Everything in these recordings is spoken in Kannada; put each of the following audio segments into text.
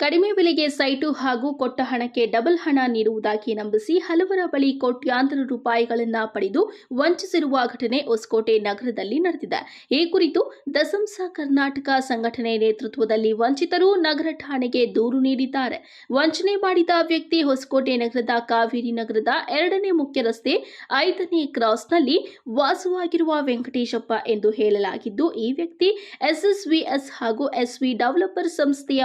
ಕಡಿಮೆ ಬೆಲೆಗೆ ಸೈಟು ಹಾಗೂ ಕೊಟ್ಟ ಹಣಕ್ಕೆ ಡಬಲ್ ಹಣ ನೀಡುವುದಾಗಿ ನಂಬಿಸಿ ಹಲವರ ಬಳಿ ಕೋಟ್ಯಾಂತರ ರೂಪಾಯಿಗಳನ್ನು ಪಡೆದು ವಂಚಿಸಿರುವ ಘಟನೆ ಹೊಸಕೋಟೆ ನಗರದಲ್ಲಿ ನಡೆದಿದೆ. ಈ ಕುರಿತು ದಸಂಸ ಕರ್ನಾಟಕ ಸಂಘಟನೆ ನೇತೃತ್ವದಲ್ಲಿ ವಂಚಿತರು ನಗರ ಠಾಣೆಗೆ ದೂರು ನೀಡಿದ್ದಾರೆ. ವಂಚನೆ ಮಾಡಿದ ವ್ಯಕ್ತಿ ಹೊಸಕೋಟೆ ನಗರದ ಕಾವೇರಿ ನಗರದ ಎರಡನೇ ಮುಖ್ಯ ರಸ್ತೆ ಐದನೇ ಕ್ರಾಸ್ನಲ್ಲಿ ವಾಸವಾಗಿರುವ ವೆಂಕಟೇಶಪ್ಪ ಎಂದು ಹೇಳಲಾಗಿದ್ದು, ಈ ವ್ಯಕ್ತಿ ಎಸ್ಎಸ್ವಿಎಸ್ ಹಾಗೂ ಎಸ್ವಿ ಡೆವಲಪರ್ ಸಂಸ್ಥೆಯ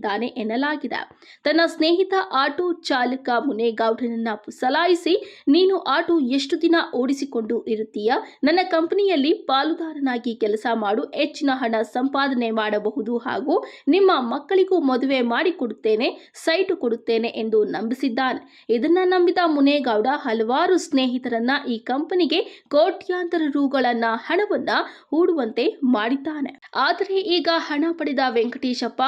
ಮಾಲೀಕನಾಗಿದ್ದಾನೆ ಎನ್ನಲಾಗಿದೆ. ತನ್ನ ಸ್ನೇಹಿತ ಆಟೋ ಚಾಲಕ ಮುನೇಗೌಡನನ್ನ ಸಲಾಯಿಸಿ ನೀನು ಆಟೋ ಎಷ್ಟು ದಿನ ಓಡಿಸಿಕೊಂಡು ಇರುತ್ತೀಯ? ನನ್ನ ಕಂಪನಿಯಲ್ಲಿ ಪಾಲುದಾರನಾಗಿ ಕೆಲಸ ಮಾಡು, ಹೆಚ್ಚಿನ ಹಣ ಸಂಪಾದನೆ ಮಾಡಬಹುದು ಹಾಗೂ ನಿಮ್ಮ ಮಕ್ಕಳಿಗೂ ಮದುವೆ ಮಾಡಿಕೊಡುತ್ತೇನೆ, ಸೈಟು ಕೊಡುತ್ತೇನೆ ಎಂದು ನಂಬಿಸಿದ್ದಾನೆ. ಇದನ್ನ ನಂಬಿದ ಮುನೇಗೌಡ ಹಲವಾರು ಸ್ನೇಹಿತರನ್ನ ಈ ಕಂಪನಿಗೆ ಕೋಟ್ಯಾಂತರ ರೂಗಳನ್ನ ಹಣವನ್ನ ಹೂಡುವಂತೆ ಮಾಡಿದ್ದಾನೆ. ಆದರೆ ಈಗ ಹಣ ಪಡೆದ ವೆಂಕಟೇಶಪ್ಪ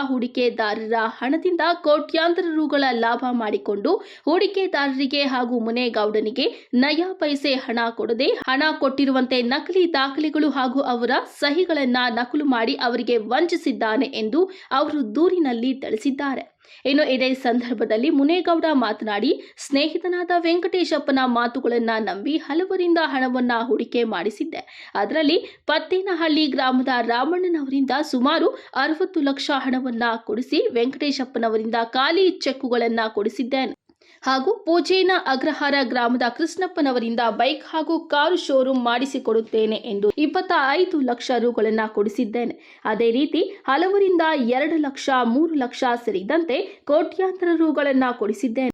ಹೂಡಿಕೆದಾರರ ಹಣದಿಂದ ಕೋಟ್ಯಾಂತರ ರುಗಳ ಲಾಭ ಮಾಡಿಕೊಂಡು ಹೂಡಿಕೆದಾರರಿಗೆ ಹಾಗೂ ಮುನೇಗೌಡನಿಗೆ ನಯಾ ಪೈಸೆ ಹಣ ಕೊಡದೆ ಹಣ ಕೊಟ್ಟಿರುವಂತೆ ನಕಲಿ ದಾಖಲೆಗಳು ಹಾಗೂ ಅವರ ಸಹಿಗಳನ್ನ ನಕಲು ಮಾಡಿ ಅವರಿಗೆ ವಂಚಿಸಿದ್ದಾನೆ ಎಂದು ಅವರು ದೂರಿನಲ್ಲಿ ತಿಳಿಸಿದ್ದಾರೆ. ಇನ್ನು ಇದೇ ಸಂದರ್ಭದಲ್ಲಿ ಮುನೇಗೌಡ ಮಾತನಾಡಿ, ಸ್ನೇಹಿತನಾದ ವೆಂಕಟೇಶಪ್ಪನ ಮಾತುಗಳನ್ನ ನಂಬಿ ಹಲವರಿಂದ ಹಣವನ್ನ ಹೂಡಿಕೆ ಮಾಡಿಸಿದ್ದೆ. ಅದರಲ್ಲಿ ಪತ್ತೇನಹಳ್ಳಿ ಗ್ರಾಮದ ರಾಮಣ್ಣನವರಿಂದ ಸುಮಾರು ಅರವತ್ತು ಲಕ್ಷ ಹಣವನ್ನ ಕೊಡಿಸಿ ವೆಂಕಟೇಶಪ್ಪನವರಿಂದ ಖಾಲಿ ಚೆಕ್ಕುಗಳನ್ನ ಕೊಡಿಸಿದ್ದೇನೆ. ಹಾಗೂ ಪೂಜೇನ ಅಗ್ರಹಾರ ಗ್ರಾಮದ ಕೃಷ್ಣಪ್ಪನವರಿಂದ ಬೈಕ್ ಹಾಗೂ ಕಾರು ಶೋರೂಮ್ ಮಾಡಿಸಿಕೊಡುತ್ತೇನೆ ಎಂದು ಇಪ್ಪತ್ತ ಐದು ಲಕ್ಷ ರುಗಳನ್ನ ಕೊಡಿಸಿದ್ದೇನೆ. ಅದೇ ರೀತಿ ಹಲವರಿಂದ ಎರಡು ಲಕ್ಷ, ಮೂರು ಲಕ್ಷ ಸೇರಿದಂತೆ ಕೋಟ್ಯಾಂತರ ರುಗಳನ್ನ ಕೊಡಿಸಿದ್ದೇನೆ.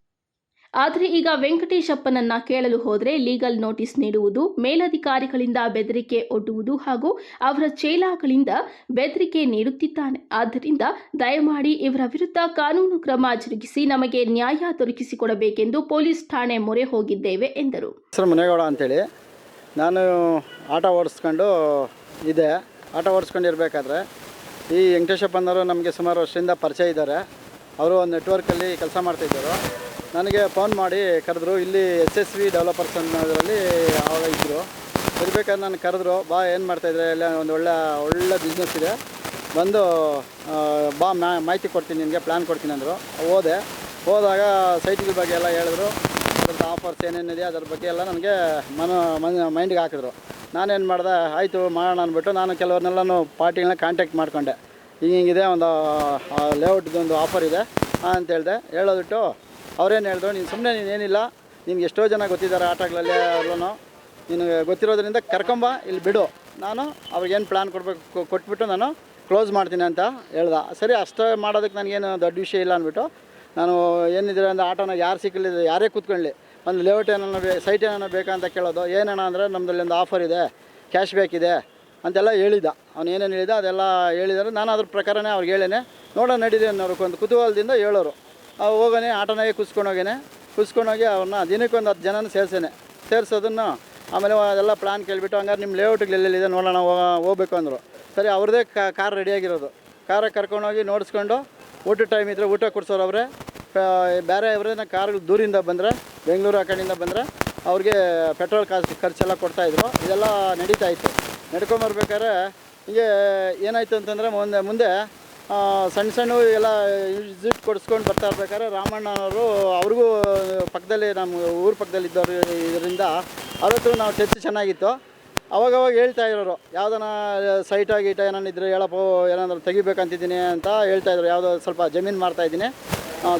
ಆದರೆ ಈಗ ವೆಂಕಟೇಶಪ್ಪನನ್ನ ಕೇಳಲು ಹೋದರೆ ಲೀಗಲ್ ನೋಟಿಸ್ ನೀಡುವುದು ಮೇಲಧಿಕಾರಿಗಳಿಂದ ಬೆದರಿಕೆ ಒಡ್ಡುವುದು ಹಾಗೂ ಅವರ ಚೇಲಾಗಳಿಂದ ಬೆದರಿಕೆ ನೀಡುತ್ತಿದ್ದಾನೆ. ಆದ್ದರಿಂದ ದಯಮಾಡಿ ಇವರ ವಿರುದ್ಧ ಕಾನೂನು ಕ್ರಮ ಜರುಗಿಸಿ ನಮಗೆ ನ್ಯಾಯ ದೊರಕಿಸಿಕೊಡಬೇಕೆಂದು ಪೊಲೀಸ್ ಠಾಣೆ ಮೊರೆ ಹೋಗಿದ್ದೇವೆ, ಎಂದರು. ಮುನೇಗೌಡ ಅಂತೇಳಿ. ನಾನು ಆಟ ಓಡಿಸ್ಕೊಂಡು ಇದೆ ಆಟ ಓಡಿಸ್ಕೊಂಡು ಇರಬೇಕಾದ್ರೆ ಈ ವೆಂಕಟೇಶಪ್ಪನವರು ನಮಗೆ ಸುಮಾರು ವರ್ಷದಿಂದ ಪರಿಚಯ ಇದ್ದಾರೆ. ಅವರು ಒಂದು ನೆಟ್ವರ್ಕಲ್ಲಿ ಕೆಲಸ ಮಾಡ್ತಾಯಿದ್ದರು ನನಗೆ ಫೋನ್ ಮಾಡಿ ಕರೆದ್ರು, ಇಲ್ಲಿ ಎಸ್ ಎಸ್ ವಿ ಡೆವಲಪರ್ಸ್ ಅನ್ನೋದರಲ್ಲಿ ಆವಾಗ ಇದ್ದರು ಇರ್ಬೇಕಾದ್ರೆ ನಾನು ಕರೆದ್ರು, ಬಾ, ಏನು ಮಾಡ್ತಾಯಿದ್ರೆ ಎಲ್ಲ ಒಂದು ಒಳ್ಳೆ ಒಳ್ಳೆ ಬಿಸ್ನೆಸ್ ಇದೆ. ಬಂದು ಬಾ ಮಾಹಿತಿ ಕೊಡ್ತೀನಿ, ನಿನಗೆ ಪ್ಲ್ಯಾನ್ ಕೊಡ್ತೀನಿ ಅಂದರು. ಹೋದೆ. ಹೋದಾಗ ಸೈಟ್ಗಳ ಬಗ್ಗೆ ಎಲ್ಲ ಹೇಳಿದ್ರು. ಅದ್ರದ್ದು ಆಫರ್ಸ್ ಏನೇನಿದೆ, ಅದ್ರ ಬಗ್ಗೆ ಎಲ್ಲ ನನಗೆ ಮನ ಮನ, ಮೈಂಡ್ಗೆ ಹಾಕಿದ್ರು. ನಾನೇನು ಮಾಡಿದೆ, ಆಯಿತು, ಮಾಡೋಣ ಅಂದ್ಬಿಟ್ಟು ನಾನು ಕೆಲವ್ರನ್ನೆಲ್ಲನೂ ಪಾರ್ಟಿಗಳನ್ನ ಕಾಂಟ್ಯಾಕ್ಟ್ ಮಾಡ್ಕೊಂಡೆ. ಹಿಂಗೆ ಹಿಂಗಿದೆ ಒಂದು ಲೇಔಟ್ದು ಒಂದು ಆಫರ್ ಇದೆ ಅಂತ ಹೇಳಿದೆ. ಹೇಳೋದಿಟ್ಟು ಅವ್ರೇನು ಹೇಳಿದ್ರು, ನೀನು ಸುಮ್ಮನೆ ನೀನೇನಿಲ್ಲ ನಿನ್ಗೆ ಎಷ್ಟೋ ಜನ ಗೊತ್ತಿದ್ದಾರೆ ಆಟಗಳಲ್ಲಿ ಎಲ್ಲನೂ ನಿನಗೆ ಗೊತ್ತಿರೋದ್ರಿಂದ ಕರ್ಕೊಂಬ, ಇಲ್ಲಿ ಬಿಡು. ನಾನು ಅವ್ರಿಗೇನು ಪ್ಲ್ಯಾನ್ ಕೊಡಬೇಕು ಕೊಟ್ಬಿಟ್ಟು ನಾನು ಕ್ಲೋಸ್ ಮಾಡ್ತೀನಿ ಅಂತ ಹೇಳ್ದ. ಸರಿ, ಅಷ್ಟೇ ಮಾಡೋದಕ್ಕೆ ನನಗೇನು ದೊಡ್ಡ ವಿಷಯ ಇಲ್ಲ ಅಂದ್ಬಿಟ್ಟು, ನಾನು ಏನಿದ್ರೆ ಅಂದರೆ ಆಟೋನ ಯಾರು ಸಿಕ್ಕಲಿಲ್ಲ ಯಾರೇ ಕೂತ್ಕೊಳ್ಳಿ. ಒಂದು ಲೇಔಟ್ ಏನೋ ಬೇ ಸೈಟ್ ಏನೋ ಬೇಕಾ ಅಂತ ಕೇಳೋದು ಏನಣ್ಣ ಅಂದರೆ ನಮ್ಮದಲ್ಲಿ ಒಂದು ಆಫರ್ ಇದೆ ಕ್ಯಾಶ್ ಬ್ಯಾಕ್ ಇದೆ ಅಂತೆಲ್ಲ ಹೇಳಿದ. ಅವ್ನು ಏನೇನು ಹೇಳಿದ ಅದೆಲ್ಲ ಹೇಳಿದ್ದಾರೆ ನಾನು ಅದ್ರ ಪ್ರಕಾರನೇ ಅವ್ರಿಗೆ ಹೇಳೇನೆ. ನೋಡೋಣ ನಡೀರಿ ಅನ್ನೋರು, ಒಂದು ಕುತೂಹಲದಿಂದ ಹೇಳೋರು. ಹೋಗೋನೆ, ಆಟೋನಾಗೆ ಕುಸ್ಕೊಂಡು ಹೋಗೇನೆ ಕುಸ್ಕೊಂಡೋಗಿ ಅವ್ರನ್ನ ದಿನಕ್ಕೊಂದು ಹತ್ತು ಜನನ ಸೇರ್ಸೇನೆ. ಸೇರಿಸೋದನ್ನು ಆಮೇಲೆ ಅದೆಲ್ಲ ಪ್ಲ್ಯಾನ್ ಕೇಳಿಬಿಟ್ಟು ಹಂಗಾರೆ ನಿಮ್ಮ ಲೇಔಟ್ಗೆ ಎಲ್ಲೆಲ್ಲಿದೆ ನೋಡೋಣ, ಹೋಗ- ಹೋಗ್ಬೇಕು ಅಂದರು. ಸರಿ, ಅವ್ರದ್ದೇ ಕಾರ್ ರೆಡಿಯಾಗಿರೋದು ಕಾರಿಗೆ ಕರ್ಕೊಂಡೋಗಿ ನೋಡಿಸ್ಕೊಂಡು ಊಟ ಟೈಮ್ ಇದ್ದರೆ ಊಟ ಕೊಡ್ಸೋರು ಅವರೇ. ಬೇರೆ ಅವರೇನ ಕಾರ್ಗಳು ದೂರಿಂದ ಬಂದರೆ, ಬೆಂಗಳೂರು ಆ ಕಡೆಯಿಂದ ಬಂದರೆ, ಅವ್ರಿಗೆ ಪೆಟ್ರೋಲ್ ಕಾಸು, ಖರ್ಚೆಲ್ಲ ಕೊಡ್ತಾಯಿದ್ರು ಇದೆಲ್ಲ ನಡೀತಾ ಇತ್ತು. ನಡ್ಕೊಂಬರ್ಬೇಕಾದ್ರೆ ಹೀಗೆ ಏನಾಯಿತು ಅಂತಂದರೆ, ಮುಂದೆ ಮುಂದೆ ಸಣ್ಣ ಸಣ್ಣ ಎಲ್ಲ ವಿಸಿಟ್ ಕೊಡಿಸ್ಕೊಂಡು ಬರ್ತಾ ಇರ್ಬೇಕಾದ್ರೆ ರಾಮಣ್ಣನವರು ಅವ್ರಿಗೂ ಪಕ್ಕದಲ್ಲಿ ನಮ್ಮ ಊರ ಪಕ್ಕದಲ್ಲಿ ಇದ್ದವರು ಇದರಿಂದ ಅವ್ರ ನಾವು ಚರ್ಚೆ ಚೆನ್ನಾಗಿತ್ತು. ಅವಾಗವಾಗ ಹೇಳ್ತಾ ಇರೋರು, ಯಾವ್ದಾನ ಸೈಟ ಗೀಟ ಏನಾನಿದ್ರೆ ಹೇಳಪ್ಪ, ಏನಾದರೂ ತೆಗಿಬೇಕಂತಿದ್ದೀನಿ ಅಂತ ಹೇಳ್ತಾ ಇದ್ರು. ಯಾವುದೋ ಸ್ವಲ್ಪ ಜಮೀನು ಮಾಡ್ತಾಯಿದ್ದೀನಿ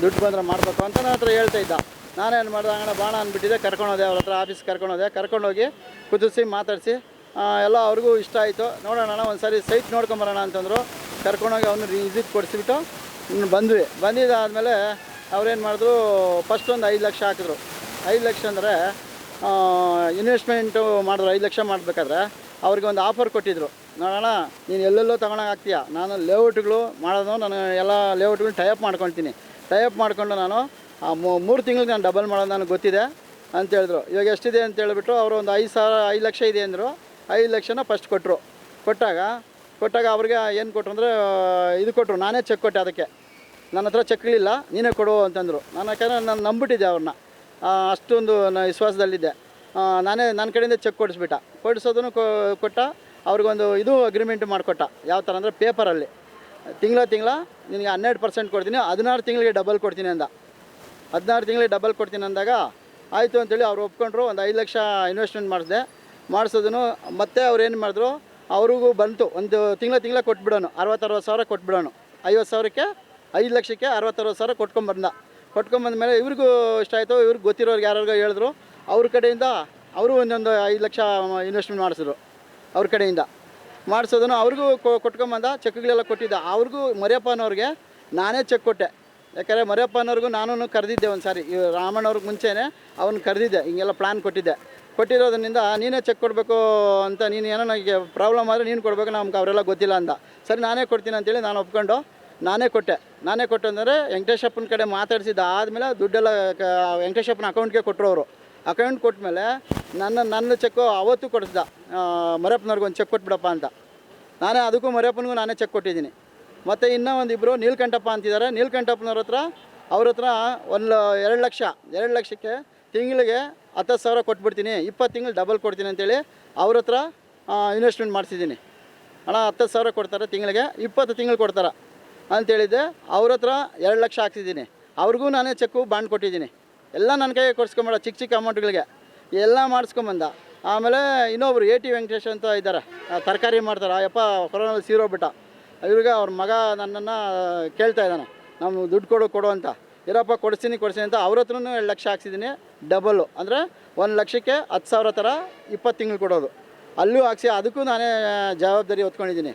ದುಡ್ಡು ಬಂದರೆ ಮಾಡಬೇಕು ಅಂತ ನನ್ನ ಹತ್ರ ಹೇಳ್ತಾ ಇದ್ದ. ನಾನೇನು ಮಾಡಿದೆ ಅಂಗಣ ಬಾಣ ಅಂದ್ಬಿಟ್ಟಿದ್ದೆ ಕರ್ಕೊಂಡೋದೆ ಅವ್ರ ಹತ್ರ ಆಫೀಸ್ ಕರ್ಕೊಂಡೋದೆ ಕರ್ಕೊಂಡೋಗಿ ಕುದಿಸಿ ಮಾತಾಡಿಸಿ ಎಲ್ಲ ಅವ್ರಿಗೂ ಇಷ್ಟ ಆಯಿತು. ನೋಡೋಣ ಒಂದು ಸಾರಿ ಸೈಟ್ ನೋಡ್ಕೊಂಬರೋಣ ಅಂತಂದರು. ಕರ್ಕೊಂಡೋಗಿ ಅವನು ರಿಸಿಟ್ ಕೊಡಿಸ್ಬಿಟ್ಟು ಬಂದ್ವಿ. ಬಂದಿದ್ದಾದಮೇಲೆ ಅವ್ರೇನು ಮಾಡಿದ್ರು ಫಸ್ಟ್ ಒಂದು ಐದು ಲಕ್ಷ ಹಾಕಿದ್ರು. ಐದು ಲಕ್ಷ ಅಂದರೆ ಇನ್ವೆಸ್ಟ್ಮೆಂಟು ಮಾಡಿದ್ರು, ಐದು ಲಕ್ಷ ಮಾಡಬೇಕಾದ್ರೆ ಅವ್ರಿಗೆ ಒಂದು ಆಫರ್ ಕೊಟ್ಟಿದ್ರು. ನೋಡೋಣ, ನೀನು ಎಲ್ಲೆಲ್ಲೋ ತಗೊಳಕ್ಕೆ ಆಗ್ತೀಯ? ನಾನು ಲೇಔಟ್ಗಳು ಮಾಡೋದು, ನಾನು ಎಲ್ಲ ಲೇಔಟ್ಗಳು ಟೈಅಪ್ ಮಾಡ್ಕೊಳ್ತೀನಿ ಟೈಅಪ್ ಮಾಡಿಕೊಂಡು ನಾನು, ಆ ಮೂರು ತಿಂಗಳಿಗೆ ನಾನು ಡಬಲ್ ಮಾಡೋದು ನನಗೆ ಗೊತ್ತಿದೆ ಅಂತ ಹೇಳಿದ್ರು. ಇವಾಗ ಎಷ್ಟಿದೆ ಅಂತ ಹೇಳ್ಬಿಟ್ಟು ಅವರು ಒಂದು ಐದು ಸಾವಿರ, ಐದು ಲಕ್ಷ ಇದೆ ಅಂದರು. ಐದು ಲಕ್ಷನ ಫಸ್ಟ್ ಕೊಟ್ಟರು ಕೊಟ್ಟಾಗ ಕೊಟ್ಟಾಗ ಅವ್ರಿಗೆ ಏನು ಕೊಟ್ಟರು ಅಂದರೆ ಇದು ಕೊಟ್ಟರು ನಾನೇ ಚೆಕ್ ಕೊಟ್ಟೆ ಅದಕ್ಕೆ. ನನ್ನ ಹತ್ರ ಚೆಕ್ಗಳಿಲ್ಲ, ನೀನೇ ಕೊಡು ಅಂತಂದರು. ನಾನು ಯಾಕಂದರೆ ನಾನು ನಂಬಿಟ್ಟಿದ್ದೆ ಅವ್ರನ್ನ. ಅಷ್ಟೊಂದು ವಿಶ್ವಾಸದಲ್ಲಿದ್ದೆ. ನಾನೇ ನನ್ನ ಕಡೆಯಿಂದ ಚೆಕ್ ಕೊಡಿಸ್ಬಿಟ್ಟ. ಕೊಡಿಸೋದನ್ನು ಕೊಟ್ಟ, ಅವ್ರಿಗೊಂದು ಇದು ಅಗ್ರಿಮೆಂಟ್ ಮಾಡಿಕೊಟ್ಟ. ಯಾವ ಥರ ಅಂದರೆ ಪೇಪರಲ್ಲಿ. ತಿಂಗಳ ತಿಂಗಳ ನಿನಗೆ ಹನ್ನೆರಡು ಪರ್ಸೆಂಟ್ ಕೊಡ್ತೀನಿ, ಹದಿನಾರು ತಿಂಗಳಿಗೆ ಡಬಲ್ ಕೊಡ್ತೀನಿ ಅಂದ. ಹದಿನಾರು ತಿಂಗಳಿಗೆ ಡಬಲ್ ಕೊಡ್ತೀನಿ ಅಂದಾಗ ಆಯಿತು ಅಂತೇಳಿ ಅವ್ರು ಒಪ್ಕೊಂಡ್ರು, ಒಂದು ಐದು ಲಕ್ಷ ಇನ್ವೆಸ್ಟ್ಮೆಂಟ್ ಮಾಡಿಸಿದೆ. ಮಾಡಿಸೋದನ್ನು ಮತ್ತೆ ಅವ್ರು ಏನು ಮಾಡಿದ್ರು ಅವ್ರಿಗೂ ಬಂತು. ಒಂದು ತಿಂಗಳ ತಿಂಗಳ ಕೊಟ್ಬಿಡೋನು. ಅರವತ್ತರವತ್ತು ಸಾವಿರ ಕೊಟ್ಬಿಡೋನು. ಐವತ್ತು ಸಾವಿರಕ್ಕೆ, ಐದು ಲಕ್ಷಕ್ಕೆ ಅರವತ್ತರವತ್ತು ಸಾವಿರ ಕೊಟ್ಕೊಂಬಂದ ಮೇಲೆ ಇವ್ರಿಗೂ ಇಷ್ಟ ಆಯಿತು, ಇವ್ರಿಗೆ ಗೊತ್ತಿರೋರ್ಗೆ ಯಾರಿಗೋ ಹೇಳಿದ್ರು. ಅವ್ರ ಕಡೆಯಿಂದ ಅವರು ಒಂದೊಂದು ಐದು ಲಕ್ಷ ಇನ್ವೆಸ್ಟ್ಮೆಂಟ್ ಮಾಡಿಸಿದ್ರು. ಅವ್ರ ಕಡೆಯಿಂದ. ಮಾಡಿಸೋದನ್ನು ಅವ್ರಿಗೂ ಕೊಟ್ಕೊಂಬಂದ ಚೆಕ್ಗಳೆಲ್ಲ ಕೊಟ್ಟಿದ್ದ. ಅವ್ರಿಗೂ ಮರಿಯಪ್ಪನವ್ರಿಗೆ ನಾನೇ ಚೆಕ್ ಕೊಟ್ಟೆ. ಯಾಕಂದರೆ ಮರಿಯಪ್ಪನವ್ರಿಗೂ ನಾನು ಕರೆದಿದ್ದೆ ಒಂದು ಸಾರಿ ರಾಮಣ್ಣವ್ರಿಗೆ ಮುಂಚೆನೇ ಅವನು ಕರೆದಿದ್ದೆ. ಹಿಂಗೆಲ್ಲ ಪ್ಲ್ಯಾನ್ ಕೊಟ್ಟಿದ್ದೆ. ಕೊಟ್ಟಿರೋದ್ರಿಂದ ನೀನೇ ಚೆಕ್ ಕೊಡಬೇಕು ಅಂತ ನೀನು ಏನೋ ನನಗೆ ಪ್ರಾಬ್ಲಮ್ ಆದರೆ ನೀನು ಕೊಡಬೇಕು, ನಮ್ಗೆ ಅವರೆಲ್ಲ ಗೊತ್ತಿಲ್ಲ ಅಂದ ಸರಿ, ನಾನೇ ಕೊಡ್ತೀನಿ ಅಂತೇಳಿ ನಾನು ಒಪ್ಕೊಂಡು ನಾನೇ ಕೊಟ್ಟೆ. ನಾನೇ ಕೊಟ್ಟೆ ಅಂದರೆ ವೆಂಕಟೇಶಪ್ಪನ ಕಡೆ ಮಾತಾಡಿಸಿದ ಆದಮೇಲೆ ದುಡ್ಡೆಲ್ಲ ವೆಂಕಟೇಶಪ್ಪನ ಅಕೌಂಟ್ಗೆ ಕೊಟ್ಟರು ಅವರು ಅಕೌಂಟ್ ಕೊಟ್ಟಮೇಲೆ ನನ್ನ ನನ್ನ ಚೆಕ್ಕು ಅವತ್ತು ಕೊಡಿಸ್ದ ಮರಪ್ಪನವ್ರಿಗೆ ಒಂದು ಚೆಕ್ ಕೊಟ್ಬಿಡಪ್ಪ ಅಂತ. ನಾನೇ ಅದಕ್ಕೂ ಮರಪ್ಪನಿಗೂ ನಾನೇ ಚೆಕ್ ಕೊಟ್ಟಿದ್ದೀನಿ. ಮತ್ತು ಇನ್ನೂ ಒಂದಿಬ್ಬರು ನೀಲ್ಕಂಠಪ್ಪ ಅಂತಿದ್ದಾರೆ. ನೀಲ್ಕಂಠಪ್ಪನವ್ರ ಹತ್ರ ಅವ್ರ ಹತ್ರ ಒಂದು ಎರಡು ಲಕ್ಷ, ಎರಡು ಲಕ್ಷಕ್ಕೆ ತಿಂಗಳಿಗೆ ಹತ್ತು ಸಾವಿರ ಕೊಟ್ಬಿಡ್ತೀನಿ, ಇಪ್ಪತ್ತು ತಿಂಗಳು ಡಬಲ್ ಕೊಡ್ತೀನಿ ಅಂತೇಳಿ ಅವ್ರ ಹತ್ರ ಇನ್ವೆಸ್ಟ್ಮೆಂಟ್ ಮಾಡಿಸಿದ್ದೀನಿ. ಹಣ ಹತ್ತು ಸಾವಿರ ಕೊಡ್ತಾರೆ ತಿಂಗಳಿಗೆ, ಇಪ್ಪತ್ತು ತಿಂಗಳು ಕೊಡ್ತಾರೆ ಅಂತೇಳಿದ್ದೆ. ಅವ್ರ ಹತ್ರ ಎರಡು ಲಕ್ಷ ಹಾಕ್ಸಿದ್ದೀನಿ. ಅವ್ರಿಗೂ ನಾನೇ ಚೆಕ್ಕು, ಬಾಂಡ್ ಕೊಟ್ಟಿದ್ದೀನಿ. ಎಲ್ಲ ನನ್ನ ಕೈಗೆ ಕೊಡ್ಸ್ಕೊಂಬೇಡ ಚಿಕ್ಕ ಚಿಕ್ಕ ಅಮೌಂಟ್ಗಳಿಗೆ. ಎಲ್ಲ ಮಾಡಿಸ್ಕೊಂಬಂದ. ಆಮೇಲೆ ಇನ್ನೊಬ್ರು ಎ ಟಿ ವೆಂಕಟೇಶ್ ಅಂತ ಇದ್ದಾರೆ. ತರಕಾರಿ ಮಾಡ್ತಾರೆ. ಯಪ್ಪ ಕೊರೋನಲ್ಲಿ ಸೀರೋಗ್ಬಿಟ್ಟ ಇವ್ರಿಗೆ ಅವ್ರ ಮಗ ನನ್ನನ್ನು ಕೇಳ್ತಾ ಇದ್ದಾನೆ. ನಮ್ಮ ದುಡ್ಡು ಕೊಡು ಕೊಡು ಅಂತ. ಇರಪ್ಪ, ಕೊಡಿಸ್ತೀನಿ ಕೊಡಿಸ್ತೀನಿ ಅಂತ ಅವ್ರ ಹತ್ರನೂ ಎರಡು ಲಕ್ಷ ಹಾಕ್ಸಿದ್ದೀನಿ. ಡಬಲ್ಲು ಅಂದರೆ ಒಂದು ಲಕ್ಷಕ್ಕೆ ಹತ್ತು ಸಾವಿರ ಥರ ಇಪ್ಪತ್ತು ತಿಂಗಳು ಕೊಡೋದು. ಅಲ್ಲೂ ಹಾಕ್ಸಿ, ಅದಕ್ಕೂ ನಾನೇ ಜವಾಬ್ದಾರಿ ಹೊತ್ಕೊಂಡಿದ್ದೀನಿ.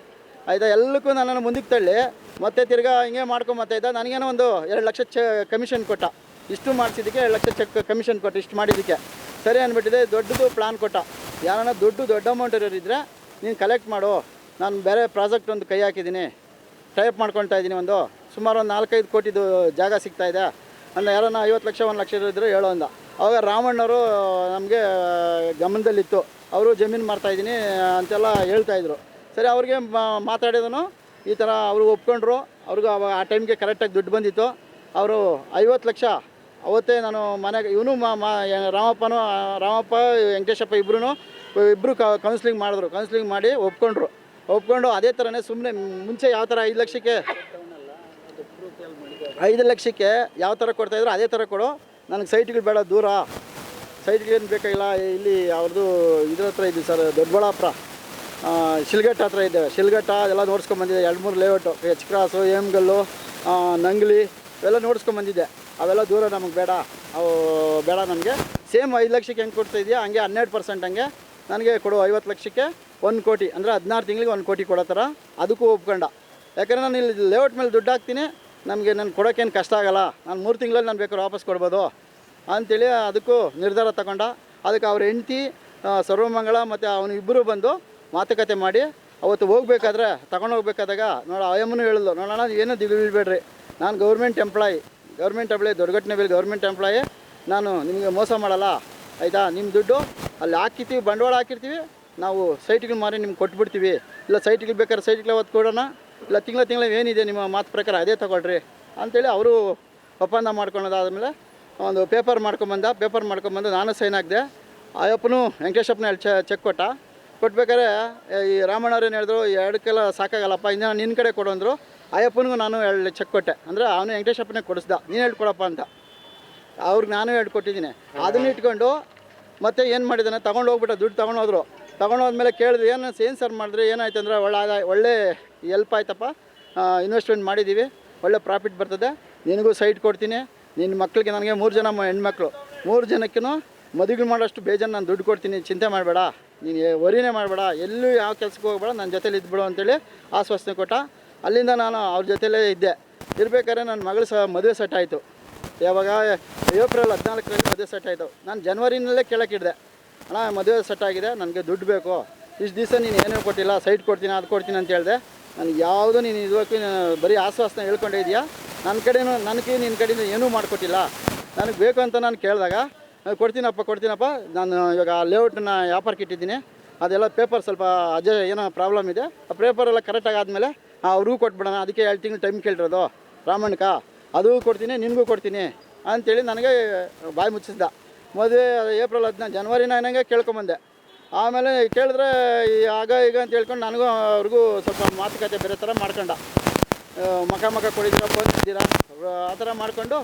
ಆಯಿತಾ? ಎಲ್ಲಕ್ಕೂ ನನ್ನನ್ನು ಮುಂದಕ್ಕೆ ತಳ್ಳಿ, ಮತ್ತೆ ತಿರ್ಗಾ ಹಿಂಗೆ ಮಾಡ್ಕೊಂಬತ್ತಾ ಇದ್ದ. ನನಗೇನೋ ಒಂದು ಎರಡು ಲಕ್ಷ ಚ ಕಮಿಷನ್ ಕೊಟ್ಟ. ಇಷ್ಟು ಮಾಡಿಸಿದ್ದಕ್ಕೆ ಎರಡು ಲಕ್ಷ ಚೆಕ್ ಕಮಿಷನ್ ಕೊಟ್ಟು ಇಷ್ಟು ಮಾಡಿದ್ದಕ್ಕೆ. ಸರಿ ಅಂದ್ಬಿಟ್ಟಿದೆ, ದೊಡ್ಡದು ಪ್ಲಾನ್ ಕೊಟ್ಟ. ಯಾರನ್ನ ದುಡ್ಡು, ದೊಡ್ಡ ಅಮೌಂಟ್ ಇರೋರಿದ್ರೆ ನೀನು ಕಲೆಕ್ಟ್ ಮಾಡು. ನಾನು ಬೇರೆ ಪ್ರಾಜೆಕ್ಟ್ ಒಂದು ಕೈ ಹಾಕಿದ್ದೀನಿ. ಟೈಪ್ ಮಾಡ್ಕೊಳ್ತಾ ಇದ್ದೀನಿ ಒಂದು ಸುಮಾರು ಒಂದು ನಾಲ್ಕೈದು ಕೋಟಿದು ಜಾಗ ಸಿಗ್ತಾ ಇದೆ. ಅಂದರೆ ಯಾರನ್ನ ಐವತ್ತು ಲಕ್ಷ, ಒಂದು ಲಕ್ಷ ಇದ್ದರೆ ಹೇಳೋ ಅಂದ ಅವಾಗ ರಾಮಣ್ಣವರು ನಮಗೆ ಗಮನದಲ್ಲಿತ್ತು. ಅವರು ಜಮೀನು ಮಾಡ್ತಾಯಿದ್ದೀನಿ ಅಂತೆಲ್ಲ ಹೇಳ್ತಾಯಿದ್ರು ಸರಿ, ಅವ್ರಿಗೆ ಮಾತಾಡಿದನು. ಈ ಥರ ಅವರು ಒಪ್ಕೊಂಡ್ರು. ಅವ್ರಿಗೂ ಅವಾಗ ಆ ಟೈಮ್ಗೆ ಕರೆಕ್ಟಾಗಿ ದುಡ್ಡು ಬಂದಿತ್ತು. ಅವರು ಐವತ್ತು ಲಕ್ಷ, ಅವತ್ತೇ ನಾನು ಮನೆಗೆ, ಇವನು ಮಾ ರಾಮಪ್ಪನೂ ರಾಮಪ್ಪ, ವೆಂಕಟೇಶಪ್ಪ ಇಬ್ಬರೂ ಇಬ್ಬರು ಕೌನ್ಸಿಲಿಂಗ್ ಮಾಡಿದ್ರು. ಕೌನ್ಸಿಲಿಂಗ್ ಮಾಡಿ ಒಪ್ಕೊಂಡ್ರು. ಒಪ್ಕೊಂಡು ಅದೇ ಥರನೇ ಸುಮ್ಮನೆ ಮುಂಚೆ ಯಾವ ಥರ ಐದು ಲಕ್ಷಕ್ಕೆ ಐದು ಲಕ್ಷಕ್ಕೆ ಯಾವ ಥರ ಕೊಡ್ತಾಯಿದ್ರು ಅದೇ ಥರ ಕೊಡು. ನನಗೆ ಸೈಟ್ಗಳು ಬೇಡ, ದೂರ. ಸೈಟ್ಗಳೇನು ಬೇಕಾಗಿಲ್ಲ, ಇಲ್ಲಿ ಅವ್ರದ್ದು ಇದ್ರ ಹತ್ರ ಇದೆ ಸರ್, ದೊಡ್ಡಬಳ್ಳಾಪುರ. ಶಿಲ್ಘಟ್ಟ ಹತ್ರ ಇದೆ. ಶಿಲ್ಘಟ್ಟ ಎಲ್ಲ ನೋಡ್ಸ್ಕೊಂಬಂದಿದೆ ಎರಡು, ಮೂರು ಲೇಔಟು. ಎಚ್ ಕ್ರಾಸು ಏಮ್ಗಲ್ಲು ನಂಗ್ಲಿ ಇವೆಲ್ಲ ನೋಡ್ಸ್ಕೊಂಬಂದಿದ್ದೆ ಅವೆಲ್ಲ ದೂರ ನಮಗೆ ಬೇಡ. ಅವು ಬೇಡ ನಮಗೆ ಸೇಮ್ ಐದು ಲಕ್ಷಕ್ಕೆ ಹೆಂಗೆ ಕೊಡ್ತಾ ಇದೆಯಾ? ಹಂಗೆ ಹನ್ನೆರಡು ಪರ್ಸೆಂಟ್ ಹಂಗೆ. ನನಗೆ ಕೊಡು ಐವತ್ತು ಲಕ್ಷಕ್ಕೆ. ಒಂದು ಕೋಟಿ, ಅಂದರೆ ಹದಿನಾರು ತಿಂಗಳಿಗೆ ಒಂದು ಕೋಟಿ ಕೊಡೋ ಥರ ಅದಕ್ಕೂ ಒಪ್ಕೊಂಡ. ಯಾಕಂದರೆ ನಾನು ಇಲ್ಲಿ ಲೇಔಟ್ ಮೇಲೆ ದುಡ್ಡು ಹಾಕ್ತೀನಿ, ನಮಗೆ ನಾನು ಕೊಡೋಕ್ಕೇನು ಕಷ್ಟ ಆಗೋಲ್ಲ, ನಾನು ಮೂರು ತಿಂಗಳಲ್ಲಿ ನಾನು ಬೇಕಾದ್ರೆ ವಾಪಸ್ ಕೊಡ್ಬೋದು ಅಂಥೇಳಿ ಅದಕ್ಕೂ ನಿರ್ಧಾರ ತಗೊಂಡ. ಅದಕ್ಕೆ ಅವ್ರ ಹೆಂಡತಿ ಸರ್ವಮಂಗಳ ಮತ್ತು ಅವನು ಇಬ್ಬರು ಬಂದು ಮಾತುಕತೆ ಮಾಡಿ, ಅವತ್ತು ಹೋಗ್ಬೇಕಾದ್ರೆ, ತಗೊಂಡು ಹೋಗ್ಬೇಕಾದಾಗ ನೋಡಿ, ಅಯ್ಯಮ್ಮನೂ ಹೇಳಿದ್ಲು ನೋಡೋಣ ಏನೂ ಬೀಳ್ಬೇಡ್ರಿ ನಾನು ಗೌರ್ಮೆಂಟ್ ಎಂಪ್ಲಾಯಿ ಗೌರ್ಮೆಂಟ್ ಎಂಪ್ಲಾಯಿ ದುರ್ಘಟನೆ ಮೇಲೆ ಗೌರ್ಮೆಂಟ್ ಎಂಪ್ಲಾಯಿ ನಾನು ನಿಮಗೆ ಮೋಸ ಮಾಡಲ್ಲ, ಆಯಿತಾ? ನಿಮ್ಮ ದುಡ್ಡು ಅಲ್ಲಿ ಹಾಕಿರ್ತೀವಿ, ಬಂಡವಾಳ ಹಾಕಿರ್ತೀವಿ ನಾವು ಸೈಟ್ಗಳು ಮಾರಿ ನಿಮ್ಗೆ ಕೊಟ್ಬಿಡ್ತೀವಿ. ಇಲ್ಲ ಸೈಟ್ಗಳು ಬೇಕಾದ್ರೆ ಸೈಟ್ಗಳು ಅವತ್ತು ಕೊಡೋಣ. ಇಲ್ಲ ತಿಂಗಳ ತಿಂಗಳ ಏನಿದೆ ನಿಮ್ಮ ಮಾತು ಪ್ರಕಾರ ಅದೇ ತೊಗೊಳ್ರಿ ಅಂಥೇಳಿ ಅವರು ಒಪ್ಪಂದ ಮಾಡ್ಕೊಳ್ಳೋದಾದ್ಮೇಲೆ ಒಂದು ಪೇಪರ್ ಮಾಡ್ಕೊಂಬಂದ, ಪೇಪರ್ ಮಾಡ್ಕೊಂಬಂದು ನಾನು ಸೈನ್ ಹಾಕಿದೆ. ಆಯಪ್ಪನೂ ವೆಂಕಟೇಶಪ್ಪನ ಹೇಳಿ ಚೆಕ್ ಕೊಟ್ಟ. ಕೊಟ್ಬೇಕಾದ್ರೆ ಈ ರಾಮಣ್ಣವ್ರು ಏನು ಹೇಳಿದ್ರು ಎರಡಕ್ಕೆಲ್ಲ ಸಾಕಾಗಲ್ಲಪ್ಪ, ಇನ್ನು ನಿನ್ನ ಕಡೆ ಕೊಡು ಅಂದರು. ಅಯ್ಯಪ್ಪನಿಗೂ ನಾನು ಎರಡು ಚೆಕ್ ಕೊಟ್ಟೆ. ಅಂದರೆ ಅವನು ವೆಂಕಟೇಶಪ್ಪನೇ ಕೊಡಿಸ್ದ. ನೀನು ಹೇಳ್ಕೊಡಪ್ಪ ಅಂತ. ಅವ್ರಿಗೆ ನಾನು ಹೇಳ್ಕೊಟ್ಟಿದ್ದೀನಿ. ಅದನ್ನ ಇಟ್ಕೊಂಡು ಮತ್ತೆ ಏನು ಮಾಡಿದ್ದಾನೆ ತೊಗೊಂಡು ಹೋಗ್ಬಿಟ್ಟ ದುಡ್ಡು ತೊಗೊಂಡೋದ್ರು. ತಗೊಂಡು ಕೇಳಿದ್ವಿ, ಏನು ಏನು ಸರ್ ಮಾಡಿದ್ರೆ? ಏನಾಯ್ತು ಅಂದರೆ ಒಳ್ಳೆ ಒಳ್ಳೆ ಎಲ್ಪ್ ಆಯ್ತಪ್ಪ. ಇನ್ವೆಸ್ಟ್ಮೆಂಟ್ ಮಾಡಿದ್ದೀವಿ ಒಳ್ಳೆ ಪ್ರಾಫಿಟ್ ಬರ್ತದೆ. ನಿನಗೂ ಸೈಟ್ ಕೊಡ್ತೀನಿ. ನಿನ್ನ ಮಕ್ಕಳಿಗೆ ನನಗೆ ಮೂರು ಜನ ಹೆಣ್ಮಕ್ಳು. ಮೂರು ಜನಕ್ಕೂ ಮದುವೆ ಮಾಡೋಷ್ಟು ಬೇಜಾರು ನಾನು ದುಡ್ಡು ಕೊಡ್ತೀನಿ. ಚಿಂತೆ ಮಾಡಬೇಡ. ನೀನು ವರಿನೇ ಮಾಡಬೇಡ. ಎಲ್ಲೂ ಯಾವ ಕೆಲಸಕ್ಕೆ ಹೋಗ್ಬೇಡ. ನನ್ನ ಜೊತೇಲಿ ಇದ್ಬಿಡು ಅಂತೇಳಿ ಆಶ್ವಾಸನೆ ಕೊಟ್ಟ. ಅಲ್ಲಿಂದ ನಾನು ಅವ್ರ ಜೊತೆಲೇ ಇದ್ದೆ. ಇರ್ಬೇಕಾದ್ರೆ ನನ್ನ ಮಗಳು ಸಹ ಮದುವೆ ಸೆಟ್ ಆಯಿತು. ಯಾವಾಗ, ಏಪ್ರಿಲ್ ಹದಿನಾಲ್ಕರಲ್ಲಿ ಮದುವೆ ಸೆಟ್ ಆಯಿತು. ನಾನು ಜನವರಿನಲ್ಲೇ ಕೇಳೋಕ್ಕಿಡ್ದೆ ಅಣ್ಣ, ಮದುವೆ ಸೆಟ್ ಆಗಿದೆ, ನನಗೆ ದುಡ್ಡು ಬೇಕು. ಇಷ್ಟು ದಿವಸ ನೀನು ಏನೂ ಕೊಟ್ಟಿಲ್ಲ ಸೈಟ್ ಕೊಡ್ತೀನಿ ಅದು ಕೊಡ್ತೀನಿ ಅಂತ ಹೇಳಿದೆ. ನನಗೆ ಯಾವುದು ನೀನು ಇದುವರೆಗೂ ಬರೀ ಆಶ್ವಾಸನ ಹೇಳ್ಕೊಂಡೇ ನನ್ನ ಕಡೆನೂ ನನಗೆ ನಿನ್ನ ಕಡೆಯಿಂದ ಏನೂ ಮಾಡಿಕೊಟ್ಟಿಲ್ಲ. ನನಗೆ ಬೇಕು ಅಂತ ನಾನು ಕೇಳಿದಾಗ "ನಾನು ಕೊಡ್ತೀನಪ್ಪ ಕೊಡ್ತೀನಪ್ಪ. ನಾನು ಇವಾಗ ಲೇಔಟನ್ನ ವ್ಯಾಪಾರಕ್ಕೆ ಇಟ್ಟಿದ್ದೀನಿ. ಅದೆಲ್ಲ ಪೇಪರ್ ಸ್ವಲ್ಪ ಅಜ ಏನೋ ಪ್ರಾಬ್ಲಮ್ ಇದೆ. ಆ ಪೇಪರ್ ಎಲ್ಲ ಕರೆಕ್ಟಾಗಿ ಆದಮೇಲೆ ಅವ್ರಿಗೂ ಕೊಟ್ಬಿಡೋಣ. ಅದಕ್ಕೆ ಎರಡು ತಿಂಗಳು ಟೈಮ್ ಕೇಳಿರೋದು ರಾಮಣ್ಣಕ ಅದು ಕೊಡ್ತೀನಿ, ನಿನಗೂ ಕೊಡ್ತೀನಿ. ಅಂಥೇಳಿ ನನಗೆ ಬಾಯಿ ಮುಚ್ಚಿಸ್ದ. ಮದುವೆ ಏಪ್ರಿಲ್ ಹದಿನೈದು ಜನವರಿ ನನಗೆ ಕೇಳ್ಕೊಂಬಂದೆ. ಆಮೇಲೆ ಕೇಳಿದ್ರೆ ಈ ಆಗ ಈಗ ಅಂತ ಹೇಳ್ಕೊಂಡು ನನಗೂ ಅವ್ರಿಗೂ ಸ್ವಲ್ಪ ಮಾತುಕತೆ ಬೇರೆ ಥರ ಮಾಡ್ಕೊಂಡ. ಮಖ ಮಕ ಕೊಡಿದ್ದೀರಾ ಬಂದಿದ್ದೀರಾ ಆ ಥರ ಮಾಡಿಕೊಂಡು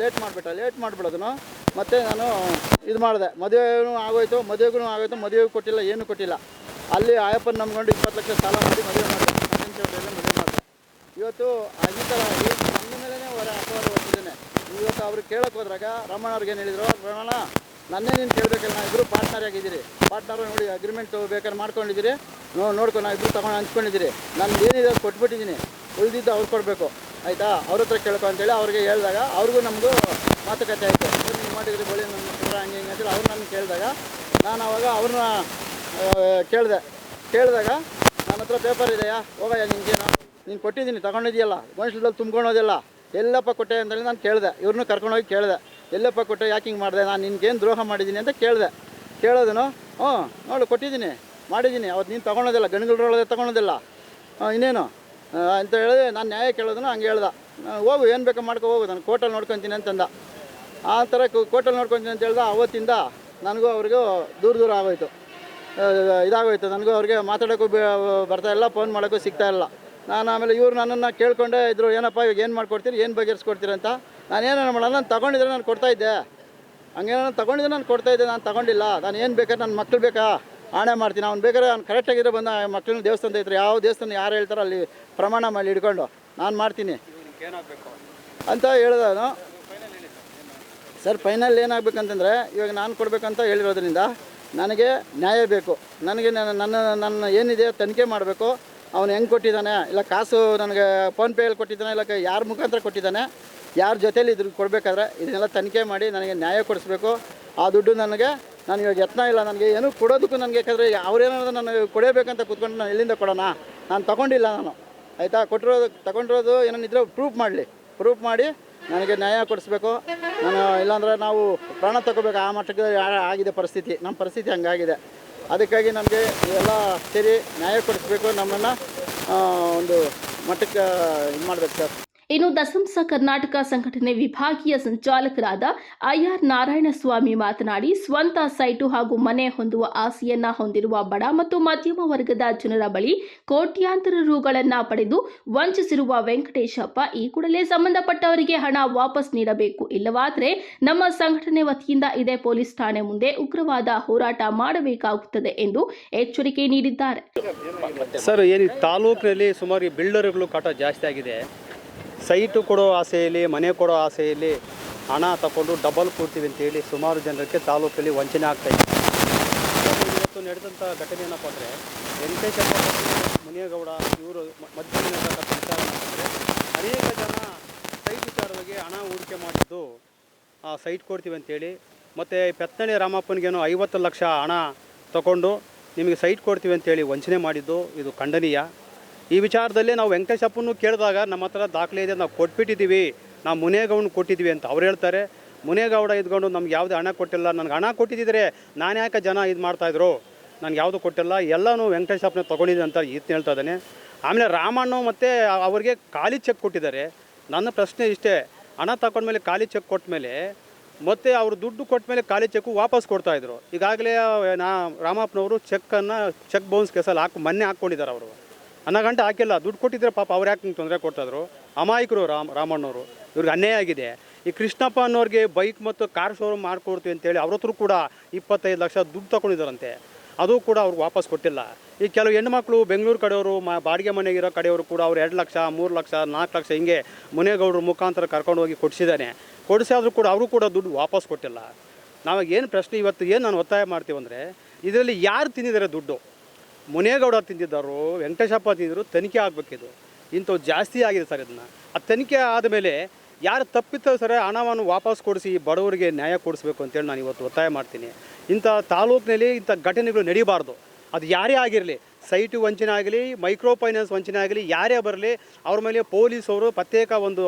ಲೇಟ್ ಮಾಡಿಬಿಟ್ಟ. ಲೇಟ್ ಮಾಡಿಬಿಡೋದನ್ನು ಮತ್ತು ನಾನು ಇದು ಮಾಡಿದೆ. ಮದುವೆನೂ ಆಗೋಯ್ತು, ಮದುವೆಗೂ ಆಗೋಯ್ತು ಮದುವೆ ಕೊಟ್ಟಿಲ್ಲ, ಏನೂ ಕೊಟ್ಟಿಲ್ಲ. ಅಲ್ಲಿ ಆಯಪ್ಪನ ನಂಬ್ಕೊಂಡು ಇಪ್ಪತ್ತು ಲಕ್ಷ ಸಾಲ ಮಾಡಿ ಮದುವೆ ಮಾಡಿದೆ. ಮದುವೆ ಮಾಡಿದೆ. ಇವತ್ತು ಆ ಈ ಥರ ಆಗಿ ನನ್ನ ಮೇಲೇ ಹೊರ ಅಪವಾದ ಹೊತ್ತಿದ್ದೇನೆ ಇವತ್ತು ಅವ್ರು ಕೇಳಕ್ಕೆ ಹೋದ್ರಾಗ ರಮಣ ಅವ್ರಿಗೆ ಏನು ಹೇಳಿದ್ರು, ರಮಣ, ನನ್ನೇ ನೀನು ಕೇಳಬೇಕಲ್ಲ ನಾವು ಇಬ್ಬರು ಪಾರ್ಟ್ನರ್ ಆಗಿದ್ದೀರಿ. ಪಾರ್ಟ್ನರ್ ನೋಡಿ ಅಗ್ರಿಮೆಂಟ್ ಬೇಕಾದ್ರೆ ಮಾಡ್ಕೊಂಡಿದ್ದೀರಿ. ನೋ, ನೋಡ್ಕೊ, ನಾವು ಇಬ್ಬರು ತಗೊಂಡು ಹಂಚ್ಕೊಂಡಿದ್ದೀರಿ. ನಾನು ಏನಿದೆ ಅದು ಕೊಟ್ಬಿಟ್ಟಿದ್ದೀನಿ ಉಳಿದಿದ್ದು ಅವ್ರು ಕೊಡಬೇಕು. ಆಯಿತಾ? ಅವ್ರ ಹತ್ರ ಕೇಳ್ಕೊ ಅಂತೇಳಿ ಅವ್ರಿಗೆ ಹೇಳಿದಾಗ ಅವ್ರಿಗೂ ನಮಗೂ ಮಾತುಕತೆ ಆಯಿತು. ನೀವು ಮಾಡಿದ್ರಿ ಬಳಿ ನನ್ನ ಹತ್ರ ಹಂಗೆ ಹಿಂಗೆ ಅಂತೇಳಿ ಅವ್ರು ನನ್ನ ಕೇಳಿದಾಗ ನಾನು ಅವಾಗ ಅವ್ರನ್ನ ಕೇಳಿದೆ. ಕೇಳಿದಾಗ ನನ್ನ ಹತ್ರ ಪೇಪರ್ ಇದೆಯಾ? ಹೋಗಯ್ಯ, ನಿನ್ಗೇನು? ನೀನು ಕೊಟ್ಟಿದ್ದೀನಿ, ತಗೊಂಡಿದ್ಯಲ್ಲ. ಗೋಣಿಸ್ಲದಲ್ಲಿ ತುಂಬ್ಕೊಳೋದಿಲ್ಲ ಎಲ್ಲಪ್ಪ ಕೊಟ್ಟೆ ಅಂತೇಳಿ ನಾನು ಕೇಳಿದೆ. ಇವ್ರನ್ನೂ ಕರ್ಕೊಂಡೋಗಿ ಕೇಳಿದೆ. ಎಲ್ಲಪ್ಪ ಕೊಟ್ಟೆ ಯಾಕೆ ಹಿಂಗೆ ಮಾಡಿದೆ? ನಾನು ನಿನ್ಗೇನು ದ್ರೋಹ ಮಾಡಿದ್ದೀನಿ ಅಂತ ಕೇಳಿದೆ. ಕೇಳೋದನು, ಹ್ಞೂ, ನೋಡು, ಕೊಟ್ಟಿದ್ದೀನಿ ಮಾಡಿದ್ದೀನಿ ಅವತ್ತು ನೀನು ತೊಗೊಳೋದಿಲ್ಲ ಗಣಗಳೊಳಗೆ ತೊಗೊಳೋದಿಲ್ಲ ಇನ್ನೇನು? ಅಂತ ಹೇಳಿದೆ. ನಾನು ನ್ಯಾಯ ಕೇಳೋದನ್ನು ಹಂಗೆ ಹೇಳ್ದೆ. ಹೋಗು, ಏನು ಬೇಕೋ ಮಾಡ್ಕೊ, ಹೋಗು, ನಾನು ಕೋಟಲ್ಲಿ ನೋಡ್ಕೊತೀನಿ ಅಂತಂದ. ಆ ಥರ ಕೋಟಲ್ಲಿ ನೋಡ್ಕೊತೀನಿ ಅಂತ ಹೇಳ್ದೆ. ಅವತ್ತಿಂದ ನನಗೂ ಅವ್ರಿಗೂ ದೂರ ದೂರ ಆಗೋಯ್ತು. ಇದಾಗೋಯ್ತು. ನನಗೂ ಅವ್ರಿಗೆ ಮಾತಾಡೋಕ್ಕೂ ಬೇ- ಬರ್ತಾ ಇಲ್ಲ, ಫೋನ್ ಮಾಡೋಕ್ಕೂ ಸಿಗ್ತಾ ಇಲ್ಲ. ನಾನು ಆಮೇಲೆ ಇವ್ರು ನನ್ನನ್ನು ಕೇಳ್ಕೊಂಡೇ ಇದ್ರು, ಏನಪ್ಪ ಇವಾಗ ಏನು ಮಾಡ್ಕೊಡ್ತೀರಿ, ಏನು ಬಗೆಹರಿಸ್ಕೊಡ್ತೀರಿ ಅಂತ. ನಾನು ಏನೇನು ಮಾಡಲ್ಲ ನಾನು ತೊಗೊಂಡಿದ್ರೆ ನಾನು ಕೊಡ್ತಾಯಿದ್ದೆ ಹಂಗೇನೋ ತಗೊಂಡಿದ್ರೆ ನಾನು ಕೊಡ್ತಾ ಇದ್ದೆ, ನಾನು ತಗೊಂಡಿಲ್ಲ. ನಾನು ಏನು ಬೇಕಾದ್ರೆ ನನ್ನ ಮಕ್ಳು ಬೇಕಾ? ಆಣೆ ಮಾಡ್ತೀನಿ. ಅವ್ನು ಬೇಕಾದ್ರೆ ಅವ್ನು ಕರೆಕ್ಟಾಗಿದ್ರೆ ಬಂದ ಮಕ್ಳನ್ನ ದೇವಸ್ಥಾನದ ಇದ್ರೆ ಯಾವ ದೇವಸ್ಥಾನ ಯಾರು ಹೇಳ್ತಾರೋ ಅಲ್ಲಿ ಪ್ರಮಾಣ ಮಾಡಿ ಹಿಡ್ಕೊಂಡು ನಾನು ಮಾಡ್ತೀನಿ. ಅಂತ ಹೇಳ್ದೆ ನಾನು ಸರ್ ಫೈನಲ್ ಏನಾಗಬೇಕಂತಂದರೆ, ಇವಾಗ ನಾನು ಕೊಡಬೇಕಂತ ಹೇಳಿರೋದ್ರಿಂದ, ನನಗೆ ನ್ಯಾಯ ಬೇಕು. ನನಗೆ ನನ್ನ ನನ್ನ ಏನಿದೆ ತನಿಖೆ ಮಾಡಬೇಕು. ಅವನು ಹೆಂಗೆ ಕೊಟ್ಟಿದ್ದಾನೆ? ಇಲ್ಲ ಕಾಸು ನನಗೆ ಫೋನ್ಪೇಯಲ್ಲಿ ಕೊಟ್ಟಿದ್ದಾನೆ, ಇಲ್ಲ ಯಾರ ಮುಖಾಂತರ ಕೊಟ್ಟಿದ್ದಾನೆ? ಯಾರ ಜೊತೇಲಿ ಇದ್ರ ಕೊಡಬೇಕಾದ್ರೆ ಇದನ್ನೆಲ್ಲ ತನಿಖೆ ಮಾಡಿ ನನಗೆ ನ್ಯಾಯ ಕೊಡಿಸ್ಬೇಕು. ಆ ದುಡ್ಡು ನನಗೆ, ನಾನು ಇವಾಗ ಯತ್ನ ಇಲ್ಲ, ನನಗೆ ಏನೂ ಕೊಡೋದಕ್ಕೂ ನನಗೆ ಯಾಕಂದರೆ ಅವ್ರೇನಾದ್ರು ನನಗೆ ಕೊಡಬೇಕಂತ ಕೂತ್ಕೊಂಡು ನಾನು ಎಲ್ಲಿಂದ ಕೊಡೋಣ? ನಾನು ತೊಗೊಂಡಿಲ್ಲ ನಾನು. ಆಯಿತಾ? ಕೊಟ್ಟಿರೋದು ತಗೊಂಡಿರೋದು ಏನೇನಿದ್ರೆ ಪ್ರೂಫ್ ಮಾಡಲಿ. ಪ್ರೂಫ್ ಮಾಡಿ ನನಗೆ ನ್ಯಾಯ ಕೊಡಿಸ್ಬೇಕು. ನಾನು ಇಲ್ಲಾಂದರೆ ನಾವು ಪ್ರಾಣ ತಗೋಬೇಕು. ಆ ಮಟ್ಟಕ್ಕೆ ಆಗಿದೆ ಪರಿಸ್ಥಿತಿ. ನಮ್ಮ ಪರಿಸ್ಥಿತಿ ಹಂಗಾಗಿದೆ. ಅದಕ್ಕಾಗಿ ನಮಗೆ ಎಲ್ಲ ಸೇರಿ ನ್ಯಾಯ ಕೊಡಿಸ್ಬೇಕು ನಮ್ಮನ್ನು ಒಂದು ಮಟ್ಟಕ್ಕೆ ಇದು ಮಾಡಬೇಕು ಸರ್. ಇನ್ನು ದಸಂಸ ಕರ್ನಾಟಕ ಸಂಘಟನೆ ವಿಭಾಗೀಯ ಸಂಚಾಲಕರಾದ ಐಆರ್ ನಾರಾಯಣಸ್ವಾಮಿ ಮಾತನಾಡಿ, ಸ್ವಂತ ಸೈಟು ಹಾಗೂ ಮನೆ ಹೊಂದುವ ಆಸೆಯನ್ನ ಹೊಂದಿರುವ ಬಡ ಮತ್ತು ಮಧ್ಯಮ ವರ್ಗದ ಜನರ ಬಳಿ ಕೋಟ್ಯಾಂತರ ರುಗಳನ್ನ ಪಡೆದು ವಂಚಿಸಿರುವ ವೆಂಕಟೇಶಪ್ಪ, ಈ ಕೂಡಲೇ ಸಂಬಂಧಪಟ್ಟವರಿಗೆ ಹಣ ವಾಪಸ್ ನೀಡಬೇಕು. ಇಲ್ಲವಾದರೆ ನಮ್ಮ ಸಂಘಟನೆ ವತಿಯಿಂದ ಇದೇ ಪೊಲೀಸ್ ಠಾಣೆ ಮುಂದೆ ಉಗ್ರವಾದ ಹೋರಾಟ ಮಾಡಬೇಕಾಗುತ್ತದೆ ಎಂದು ಎಚ್ಚರಿಕೆ ನೀಡಿದ್ದಾರೆ. ಸರ್ ತಾಲೂಕಿನಲ್ಲಿ ಸುಮಾರು ಬಿಲ್ಡರ್ಗಳು ಕಾಟ ಜಾಸ್ತಿ ಆಗಿದೆ. ಸೈಟು ಕೊಡೋ ಆಸೆಯಲ್ಲಿ, ಮನೆ ಕೊಡೋ ಆಸೆಯಲ್ಲಿ ಹಣ ತಗೊಂಡು ಡಬಲ್ ಕೊಡ್ತೀವಿ ಅಂತೇಳಿ ಸುಮಾರು ಜನರಿಗೆ ತಾಲೂಕಲ್ಲಿ ವಂಚನೆ ಆಗ್ತಾಯಿದೆ ಇವತ್ತು ನಡೆದಂಥ ಘಟನೆ ಏನಪ್ಪ ಅಂದರೆ, ವೆಂಕಟೇಶಪ್ಪ ಮುನಿಯಗೌಡ ಇವರು ನಡೆದಂಥ ವಿಚಾರ ಅನೇಕ ಜನ ಸೈಟ್ ವಿಚಾರವಾಗಿ ಹಣ ಹೂಡಿಕೆ ಮಾಡಿದ್ದು ಸೈಟ್ ಕೊಡ್ತೀವಿ ಅಂತೇಳಿ, ಮತ್ತು ಪೆತ್ತನಳ್ಳಿ ರಾಮಪ್ಪನಿಗೇನೋ ಐವತ್ತು ಲಕ್ಷ ಹಣ ತಗೊಂಡು ನಿಮಗೆ ಸೈಟ್ ಕೊಡ್ತೀವಿ ಅಂತೇಳಿ ವಂಚನೆ ಮಾಡಿದ್ದು, ಇದು ಖಂಡನೀಯ. ಈ ವಿಚಾರದಲ್ಲಿ ನಾವು ವೆಂಕಟೇಶಪ್ಪನ್ನು ಕೇಳಿದಾಗ ನಮ್ಮ ಹತ್ರ ದಾಖಲೆ ಇದೆ ನಾವು ಕೊಟ್ಬಿಟ್ಟಿದ್ದೀವಿ. ನಾವು ಮುನೇಗೌಡನ ಕೊಟ್ಟಿದ್ದೀವಿ ಅಂತ ಅವ್ರು ಹೇಳ್ತಾರೆ. ಮುನೇಗೌಡ ಇದ್ಕೊಂಡು ನಮ್ಗೆ ಯಾವುದೇ ಹಣ ಕೊಟ್ಟಿಲ್ಲ. ನನಗೆ ಹಣ ಕೊಟ್ಟಿದ್ದಿದ್ರೆ ನಾನು ಯಾಕೆ ಜನ ಇದು ಮಾಡ್ತಾಯಿದ್ರು ನನಗೆ ಯಾವುದು ಕೊಟ್ಟಿಲ್ಲ. ಎಲ್ಲನೂ ವೆಂಕಟೇಶಪ್ಪನ ತೊಗೊಂಡಿದ್ದೆ ಅಂತ ಈತ ಹೇಳ್ತಾ ಇದ್ದಾನೆ. ಆಮೇಲೆ ರಾಮಣ್ಣ ಮತ್ತು ಅವ್ರಿಗೆ ಖಾಲಿ ಚೆಕ್ ಕೊಟ್ಟಿದ್ದಾರೆ. ನನ್ನ ಪ್ರಶ್ನೆ ಇಷ್ಟೇ. ಹಣ ತಗೊಂಡ್ಮೇಲೆ ಖಾಲಿ ಚೆಕ್ ಕೊಟ್ಟ ಮೇಲೆ ಮತ್ತು ಅವರು ದುಡ್ಡು ಕೊಟ್ಟ ಮೇಲೆ ಖಾಲಿ ಚೆಕ್ಕು ವಾಪಸ್ ಕೊಡ್ತಾಯಿದ್ರು ಈಗಾಗಲೇ ನಾ ರಾಮಪ್ಪನವರು ಚೆಕ್ಕನ್ನು, ಚೆಕ್ ಬೌನ್ಸ್ ಕೇಸಲ್ಲಿ ಹಾಕಿ, ಮೊನ್ನೆ ಹಾಕ್ಕೊಂಡಿದ್ದಾರೆ ಅವರು. ಹನ್ನ ಗಂಟೆ ಹಾಕಿಲ್ಲ. ದುಡ್ಡು ಕೊಟ್ಟಿದ್ರೆ ಪಾಪ ಅವ್ರು ಯಾಕೆ ತೊಂದರೆ ಕೊಡ್ತಾಯಿದ್ರು ಅಮಾಯಕರು ರಾಮ್, ರಾಮಣ್ಣವರು. ಇವ್ರಿಗೆ ಅನ್ಯಾಯ ಆಗಿದೆ. ಈ ಕೃಷ್ಣಪ್ಪ ಅನ್ನೋರಿಗೆ ಬೈಕ್ ಮತ್ತು ಕಾರ್ ಶೋರೂಮ್ ಮಾಡಿಕೊಡ್ತೀವಿ ಅಂತೇಳಿ ಅವ್ರ ಹತ್ರ ಕೂಡ ಇಪ್ಪತ್ತೈದು ಲಕ್ಷ ದುಡ್ಡು ತಗೊಂಡಿದ್ದಾರಂತೆ ಅದು ಕೂಡ ಅವ್ರಿಗೆ ವಾಪಸ್ ಕೊಟ್ಟಿಲ್ಲ. ಈ ಕೆಲವು ಹೆಣ್ಮಕ್ಳು ಬೆಂಗಳೂರು ಕಡೆಯವರು, ಮ, ಬಾಡಿಗೆ ಮನೆಗಿರೋ ಕಡೆಯವರು ಕೂಡ ಅವ್ರು ಎರಡು ಲಕ್ಷ, ಮೂರು ಲಕ್ಷ ನಾಲ್ಕು ಲಕ್ಷ ಹಿಂಗೆ ಮುನೇಗೌಡರು ಮುಖಾಂತರ ಕರ್ಕೊಂಡು ಹೋಗಿ ಕೊಡಿಸಿದ್ದಾನೆ ಕೊಡಿಸಾದ್ರೂ ಕೂಡ ಅವರು ಕೂಡ ದುಡ್ಡು ವಾಪಸ್ ಕೊಟ್ಟಿಲ್ಲ. ನಾವಾಗ ಏನು ಪ್ರಶ್ನೆ ಇವತ್ತು ಏನು ನಾನು ಒತ್ತಾಯ ಮಾಡ್ತೀವಿ ಅಂದರೆ ಇದರಲ್ಲಿ ಯಾರು ತಿಂದಿದ್ದಾರೆ ದುಡ್ಡು? ಮುನೇಗೌಡ ತಿಂದಿದ್ದಾರೋ ವೆಂಕಟೇಶಪ್ಪ ತಿಂದಿದ್ರು, ತನಿಖೆ ಆಗಬೇಕಿದು ಇಂಥವು ಜಾಸ್ತಿ ಆಗಿದೆ ಸರ್ ಇದನ್ನು. ಆ ತನಿಖೆ ಆದಮೇಲೆ ಯಾರು ತಪ್ಪಿತ ಸರ್ ಹಣವನ್ನು ವಾಪಸ್ ಕೊಡಿಸಿ ಬಡವರಿಗೆ ನ್ಯಾಯ ಕೊಡಿಸ್ಬೇಕು ಅಂತೇಳಿ ನಾನು ಇವತ್ತು ಒತ್ತಾಯ ಮಾಡ್ತೀನಿ. ಇಂಥ ತಾಲೂಕಿನಲ್ಲಿ ಇಂಥ ಘಟನೆಗಳು ನಡೀಬಾರ್ದು. ಅದು ಯಾರೇ ಆಗಿರಲಿ, ಸೈಟು ವಂಚನೆ ಆಗಲಿ ಮೈಕ್ರೋ ಫೈನಾನ್ಸ್ ವಂಚನೆ ಆಗಲಿ, ಯಾರೇ ಬರಲಿ, ಅವ್ರ ಮೇಲೆ ಪೊಲೀಸವರು ಪ್ರತ್ಯೇಕ ಒಂದು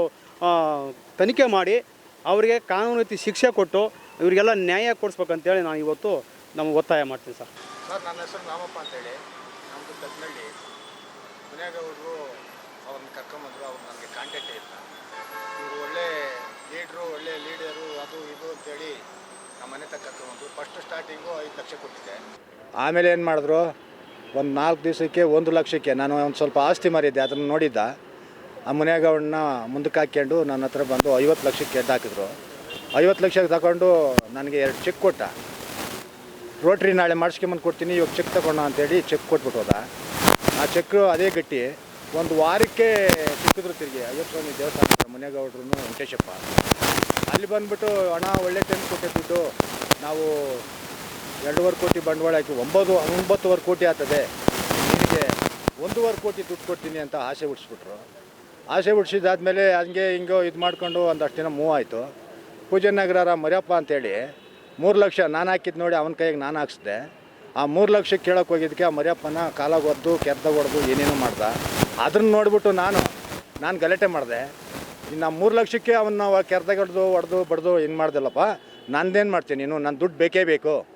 ತನಿಖೆ ಮಾಡಿ ಅವರಿಗೆ ಕಾನೂನು ರೀತಿ ಶಿಕ್ಷೆ ಕೊಟ್ಟು ಇವರಿಗೆಲ್ಲ ನ್ಯಾಯ ಕೊಡಿಸ್ಬೇಕಂತೇಳಿ ನಾನು ಇವತ್ತು ನಮ್ಮ ಒತ್ತಾಯ ಮಾಡ್ತೀನಿ ಸರ್. ಸರ್, ನನ್ನ ಹೆಸರು ರಾಮಪ್ಪ ಅಂತೇಳಿ. ಮನೆಯಾಗವರು ಅವ್ರನ್ನ ಕರ್ಕೊಂಬಂದರು, ಅವ್ರು ನನಗೆ ಕಾಂಟ್ಯಾಕ್ಟ್ ಇಲ್ಲ. ಇವರು ಒಳ್ಳೆ ಲೀಡ್ರು ಒಳ್ಳೆ ಲೀಡರು ಅದು ಇದು ಅಂತೇಳಿ ನಮ್ಮ ಮನೆ ತಕ್ಕ ಕರ್ಕೊಂಬಂದರು. ಫಸ್ಟ್ ಸ್ಟಾರ್ಟಿಂಗು ಐದು ಲಕ್ಷ ಕೊಟ್ಟಿದ್ದೆ. ಆಮೇಲೆ ಏನು ಮಾಡಿದ್ರು? ಒಂದು ನಾಲ್ಕು ದಿವಸಕ್ಕೆ ಒಂದು ಲಕ್ಷಕ್ಕೆ, ನಾನು ಒಂದು ಸ್ವಲ್ಪ ಆಸ್ತಿ ಮಾರಿದ್ದೆ, ಅದನ್ನು ನೋಡಿದ್ದ. ಆ ಮನೆಯಾಗವ್ರನ್ನ ಮುಂದಕ್ಕೆ ಹಾಕ್ಕೊಂಡು ನನ್ನ ಹತ್ರ ಬಂದು ಐವತ್ತು ಲಕ್ಷಕ್ಕೆ ಎದ್ದು ಹಾಕಿದ್ರು. ಐವತ್ತು ಲಕ್ಷಕ್ಕೆ ತಗೊಂಡು ನನಗೆ ಎರಡು ಚೆಕ್ ಕೊಟ್ಟ. ರೋಟ್ರಿ ನಾಳೆ ಮಾಡಿಸ್ಕೊಂಬಂದು ಕೊಡ್ತೀನಿ, ಇವಾಗ ಚೆಕ್ ತಗೊಂಡು ಅಂತೇಳಿ ಚೆಕ್ ಕೊಟ್ಬಿಟ್ಟು ಹೋದ. ಆ ಚೆಕ್ ಅದೇ ಗಟ್ಟಿ. ಒಂದು ವಾರಕ್ಕೆ ಸಿಕ್ಕಿದ್ರು ತಿರುಗಿ. ಅಯ್ಯಪ್ಪ ಸ್ವಾಮಿ ದೇವಸ್ಥಾನ ಮನೆಗೌಡ್ರು, ವೆಂಕಟೇಶಪ್ಪ. ಅಲ್ಲಿ ಬಂದ್ಬಿಟ್ಟು ಹಣ, ಒಳ್ಳೆ ಟೈಮ್ ಕೊಟ್ಟಿದ್ದು ನಾವು ಎರಡೂವರೆ ಕೋಟಿ ಬಂಡವಾಳ ಹಾಕಿ, ಒಂಬತ್ತು, ಒಂಬತ್ತುವರೆ ಕೋಟಿ ಆಗ್ತದೆ. ನಿಮಗೆ ಒಂದೂವರೆ ಕೋಟಿ ದುಡ್ಡು ಕೊಡ್ತೀನಿ ಅಂತ ಆಸೆ ಹುಡ್ಸ್ಬಿಟ್ರು ಆಸೆ ಹುಡ್ಸಿದಾದ್ಮೇಲೆ ಹಂಗೆ ಹಿಂಗೆ ಇದು ಮಾಡ್ಕೊಂಡು ಒಂದಷ್ಟು ದಿನ ಮೂವ್ ಆಯಿತು. ಪೂಜೆ ನಗರ ಮರ್ಯಪ್ಪ ಅಂತೇಳಿ, ಮೂರು ಲಕ್ಷ ನಾನು ಹಾಕಿದ್ದು ನೋಡಿ ಅವನ ಕೈಗೆ ನಾನು ಹಾಕ್ಸಿದೆ. ಆ ಮೂರು ಲಕ್ಷ ಕೇಳೋಕೆ ಹೋಗಿದ್ದಕ್ಕೆ ಆ ಮರಿಯಪ್ಪನ ಕಾಲಾಗ ಒದ್ದು ಕೆರ್ದಾಗ ಹೊಡೆದು ಏನೇನೋ ಮಾಡ್ದ. ಅದನ್ನ ನೋಡಿಬಿಟ್ಟು ನಾನು ನಾನು ಗಲಾಟೆ ಮಾಡಿದೆ. ಇನ್ನು ಮೂರು ಲಕ್ಷಕ್ಕೆ ಅವನ್ನ ಕೆರ್ದಾಗ ಹೊಡೆದು ಹೊಡೆದು ಬಡ್ದು ಏನು ಮಾಡ್ದಲ್ಲಪ್ಪ? ನಂದೇನು ಮಾಡ್ತೀನಿ ನೀನು? ನನ್ನ ದುಡ್ಡು ಬೇಕೇ ಬೇಕು.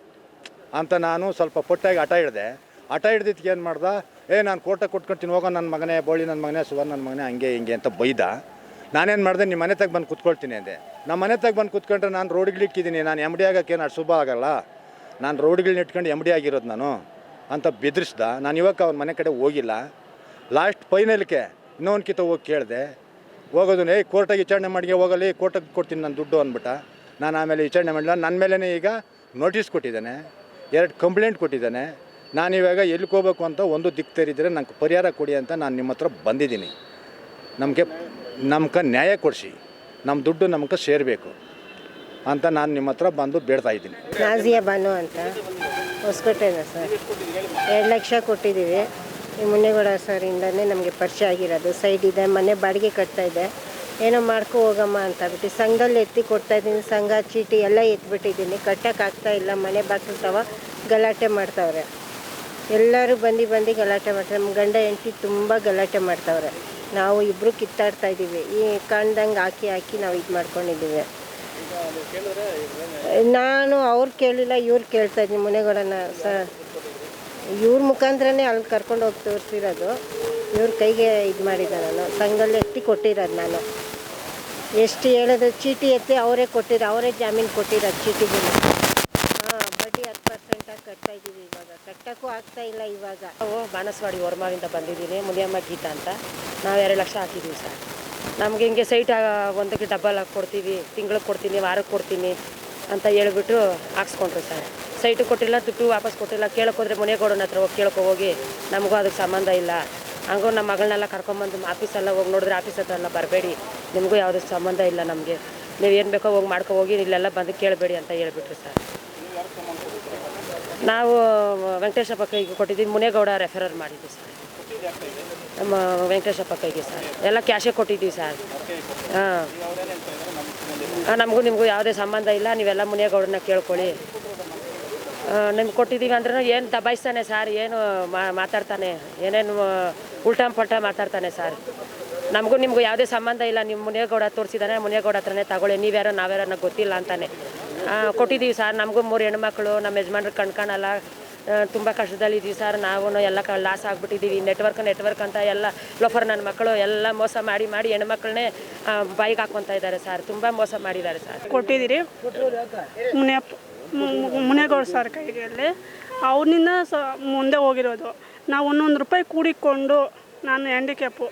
ಅಂತ ನಾನು ಸ್ವಲ್ಪ ಪೊಟ್ಟಾಗಿ ಹಠ ಹಿಡ್ದೆ. ಹಠ ಹಿಡ್ದಿದ್ದಕ್ಕೆ ಏನು ಮಾಡ್ದೆ? ಏ, ನಾನು ಕೋಟ ಕೊಟ್ಕೊಳ್ತೀನಿ ಹೋಗೋ ನನ್ನ ಮಗನೇ, ಬೋಳಿ ನನ್ನ ಮಗನೇ, ಸುವರ್ಣ ನನ್ನ ಮಗನೇ, ಹಂಗೆ ಹಿಂಗೆ ಅಂತ ಬೈದ. ನಾನೇನು ಮಾಡಿದೆ? ನಿಮ್ಮ ಮನೆ ತೆಗೆ ಬಂದು ಕುತ್ಕೊಳ್ತೀನಿ ಅಂದೆ. ನಮ್ಮ ಮನೆ ತೆಗೆ ಬಂದು ಕುತ್ಕೊಂಡ್ರೆ ನಾನು ರೋಡ್ಗಳಿಕ್ಕಿದ್ದೀನಿ ನಾನು ಎಂ ಡಿ ಆಗೋಕ್ಕೇನು ಅಷ್ಟು ಶುಭ ಆಗಲ್ಲ. ನಾನು ರೋಡ್ಗಳನ್ನ ಇಟ್ಕೊಂಡು ಎಂ ಡಿ ಆಗಿರೋದು ನಾನು ಅಂತ ಬೆದರಿಸ್ದ. ನಾನು ಇವಾಗ ಅವ್ನ ಮನೆ ಕಡೆ ಹೋಗಿಲ್ಲ. ಲಾಸ್ಟ್ ಫೈನಲ್ಗೆ ಇನ್ನೊಂದ್ಕಿತ ಹೋಗಿ ಕೇಳಿದೆ. ಹೋಗೋದು ಏಯ್, ಕೋರ್ಟಾಗಿ ವಿಚಾರಣೆ ಮಾಡಿ ಹೋಗಲಿ ಕೋರ್ಟಾಗಿ ಕೊಡ್ತೀನಿ ನಾನು ದುಡ್ಡು ಅಂದ್ಬಿಟ್ಟ. ನಾನು ಆಮೇಲೆ ವಿಚಾರಣೆ ಮಾಡಿಲ್ಲ ನನ್ನ ಮೇಲೇ ಈಗ ನೋಟಿಸ್ ಕೊಟ್ಟಿದ್ದಾನೆ. ಎರಡು ಕಂಪ್ಲೇಂಟ್ ಕೊಟ್ಟಿದ್ದಾನೆ. ನಾನು ಇವಾಗ ಎಲ್ಲಿಗೆ ಹೋಗ್ಬೇಕು ಅಂತ ಒಂದು ದಿಕ್ಕು ತೆರಿದ್ರೆ ನಂಗೆ ಪರಿಹಾರ ಕೊಡಿ ಅಂತ ನಾನು ನಿಮ್ಮ ಹತ್ರ ಬಂದಿದ್ದೀನಿ. ನಮಗೆ ನಮ್ಗೆ ನ್ಯಾಯ ಕೊಡಿಸಿ. ನಮ್ಮ ದುಡ್ಡು ನಮ್ಗೆ ಸೇರಬೇಕು. ಅಂತ ನಾನು ನಿಮ್ಮ ಹತ್ರ ಬಂದು ಬೇಡ್ತಾ ಇದ್ದೀನಿ. ನಾಜಿಯಾ ಬಾನು ಅಂತ. ಹೊಸಕೋಟೆನ ಸರ್. ಎರಡು ಲಕ್ಷ ಕೊಟ್ಟಿದ್ದೀವಿ. ಈ ಸರ್ ಸರಿಂದನೇ ನಮಗೆ ಪರಿಚಯ ಆಗಿರೋದು. ಸೈಡ್ ಇದೆ, ಮನೆ ಬಾಡಿಗೆ ಕಟ್ತಾ ಇದೆ. ಏನೋ ಮಾಡ್ಕೊ ಹೋಗಮ್ಮ ಅಂತ ಬಿಟ್ಟು ಸಂಘದಲ್ಲಿ ಎತ್ತಿ ಕೊಡ್ತಾ ಇದ್ದೀನಿ. ಸಂಘ, ಚೀಟಿ ಎಲ್ಲ ಎತ್ಬಿಟ್ಟಿದ್ದೀನಿ. ಕಟ್ಟೋಕ್ಕಾಗ್ತಾ ಇಲ್ಲ. ಮನೆ ಬಾಗಿಲು ತವ ಗಲಾಟೆ ಮಾಡ್ತಾವ್ರೆ. ಎಲ್ಲರೂ ಬಂದು ಬಂದು ಗಲಾಟೆ ಮಾಡ್ತಾರೆ. ನಮ್ಮ ಗಂಡ ಹೆಂಡತಿ ತುಂಬ ಗಲಾಟೆ ಮಾಡ್ತಾವ್ರೆ. ನಾವು ಇಬ್ಬರು ಕಿತ್ತಾಡ್ತಾ ಇದ್ದೀವಿ. ಈ ಕಾಣ್ದಂಗೆ ಹಾಕಿ ಹಾಕಿ ನಾವು ಇದು ಮಾಡ್ಕೊಂಡಿದ್ದೀವಿ. ನಾನು ಅವ್ರು ಕೇಳಿಲ್ಲ, ಇವ್ರು ಕೇಳ್ತಾ ಇದ್ದೀನಿ ಮನೆಗಳನ್ನು. ಸ, ಇವ್ರ ಮುಖಾಂತರನೇ ಅಲ್ಲಿ ಕರ್ಕೊಂಡು ಹೋಗಿ ತೋರಿಸಿರೋದು. ಇವ್ರ ಕೈಗೆ ಇದು ಮಾಡಿದ್ದೆ ನಾನು. ಸಂಘದಲ್ಲಿ ಎತ್ತಿ ಕೊಟ್ಟಿರೋದು ನಾನು. ಎಷ್ಟು ಹೇಳೋದು, ಚೀಟಿ ಎತ್ತಿ ಅವರೇ ಕೊಟ್ಟಿರೋ, ಅವರೇ ಜಾಮೀನು ಕೊಟ್ಟಿರೋದು ಚೀಟಿಗಳು ಹಾಂ, ಬಡ್ಡಿ ಹತ್ತು ಪರ್ಸೆಂಟಾಗಿ ಕಟ್ತಾ ಇದ್ದೀವಿ ಇವಾಗ. ಕಟ್ಟೋಕ್ಕೂ ಆಗ್ತಾ ಇಲ್ಲ ಇವಾಗ. ನಾವು ಬಾಣಸ್ವಾಡಿ ಹೊರಮಾವಿಂದ ಬಂದಿದ್ದೀನಿ, ಮುನಿಯಮ್ಮ ಗೀತಾ ಅಂತ. ನಾವು ಎರಡು ಲಕ್ಷ ಹಾಕಿದ್ದೀವಿ ಸರ್. ನಮಗೆ ಹಿಂಗೆ ಸೈಟ್ ಒಂದಕ್ಕೆ ಡಬ್ಬಲ್ ಹಾಕಿ ಕೊಡ್ತೀವಿ, ತಿಂಗ್ಳಿಗೆ ಕೊಡ್ತೀನಿ ವಾರಕ್ಕೆ ಕೊಡ್ತೀನಿ ಅಂತ ಹೇಳ್ಬಿಟ್ಟು ಹಾಕ್ಸ್ಕೊಂಡ್ರು ಸರ್. ಸೈಟು ಕೊಟ್ಟಿಲ್ಲ, ದುಡ್ಡು ವಾಪಸ್ ಕೊಟ್ಟಿಲ್ಲ. ಕೇಳಕ್ಕೆ ಹೋದ್ರೆ ಮುನಿಯಗೌಡನ ಹತ್ರ ಹೋಗಿ ಕೇಳಕ್ಕೆ ಹೋಗಿ ನಮಗೂ ಅದಕ್ಕೆ ಸಂಬಂಧ ಇಲ್ಲ. ಹಂಗೂ ನಮ್ಮ ಮಗಳನ್ನೆಲ್ಲ ಕರ್ಕೊಂಬಂದು ಆಫೀಸೆಲ್ಲ ಹೋಗಿ ನೋಡಿದ್ರೆ ಆಫೀಸ್ ಹತ್ರ ಎಲ್ಲ ಬರಬೇಡಿ. ನಿಮಗೂ ಯಾವುದೇ ಸಂಬಂಧ ಇಲ್ಲ ನಮಗೆ. ನೀವು ಏನು ಬೇಕೋ ಹೋಗಿ ಮಾಡ್ಕೊ ಹೋಗಿ, ಇಲ್ಲೆಲ್ಲ ಬಂದು ಕೇಳಬೇಡಿ ಅಂತ ಹೇಳ್ಬಿಟ್ರು ಸರ್. ನಾವು ವೆಂಕಟೇಶಪ್ಪ ಕೈಗೆ ಕೊಟ್ಟಿದ್ದೀವಿ, ಮುನೇಗೌಡ ರೆಫರರ್ ಮಾಡಿದ್ವಿ ಸರ್. ನಮ್ಮ ವೆಂಕಟೇಶಪ್ಪ ಕೈಗೆ ಸರ್. ಎಲ್ಲ ಕ್ಯಾಶೇ ಕೊಟ್ಟಿದ್ದೀವಿ ಸರ್. ಹಾಂ. ನಮಗೂ ನಿಮಗೂ ಯಾವುದೇ ಸಂಬಂಧ ಇಲ್ಲ. ನೀವೆಲ್ಲ ಮುನೇಗೌಡನ ಕೇಳ್ಕೊಳ್ಳಿ. ನಿಮ್ಗೆ ಕೊಟ್ಟಿದ್ದೀವಿ ಅಂದ್ರೆ ಏನು ದಬಾಯಿಸ್ತಾನೆ ಸರ್, ಏನು ಮಾತಾಡ್ತಾನೆ, ಏನೇನು ಉಲ್ಟಾ ಪಲ್ಟಾ ಮಾತಾಡ್ತಾನೆ ಸರ್. ನಮಗೂ ನಿಮಗೂ ಯಾವುದೇ ಸಂಬಂಧ ಇಲ್ಲ. ನಿಮ್ಮ ಮುನಿಯಗೌಡ ತೋರಿಸಿದಾನೆ, ಮುನಿಯಗೌಡ ಹತ್ರನೇ ತಗೊಳ್ಳಿ. ನೀವ್ಯಾರೋ, ನಾವ್ಯಾರೋ ಗೊತ್ತಿಲ್ಲ ಅಂತಾನೆ. ಕೊಟ್ಟಿದ್ದೀವಿ ಸರ್. ನಮಗೂ ಮೂರು ಹೆಣ್ಮಕ್ಳು ನಮ್ಮ ಯಜಮಾನ್ರು ಕಣ್ಕಾಣಲ್ಲ. ತುಂಬ ಕಷ್ಟದಲ್ಲಿದ್ದೀವಿ ಸರ್ ನಾವು ಎಲ್ಲ ಕ ಲಾಸ್ ಆಗಿಬಿಟ್ಟಿದ್ದೀವಿ ನೆಟ್ವರ್ಕ್ ನೆಟ್ವರ್ಕ್ ಅಂತ ಎಲ್ಲ ಲೋಫರ್ ನನ್ನ ಮಕ್ಕಳು ಎಲ್ಲ ಮೋಸ ಮಾಡಿ ಮಾಡಿ ಹೆಣ್ಮಕ್ಳನ್ನೇ ಬಾಯಿಗೆ ಹಾಕ್ಕೊತಾ ಇದ್ದಾರೆ ಸರ್ ತುಂಬ ಮೋಸ ಮಾಡಿದ್ದಾರೆ ಸರ್ ಕೊಟ್ಟಿದ್ದೀರಿ? ಮುನೆ ಮುನೇಗೌಡ ಸರ್ ಕೈಯಲ್ಲಿ. ಅವ್ರನ್ನಿಂದ ಸ, ಮುಂದೆ ಹೋಗಿರೋದು. ನಾವು ಒಂದೊಂದು ರೂಪಾಯಿ ಕೂಡಿಕೊಂಡು, ನಾನು ಹ್ಯಾಂಡಿಕ್ಯಾಪು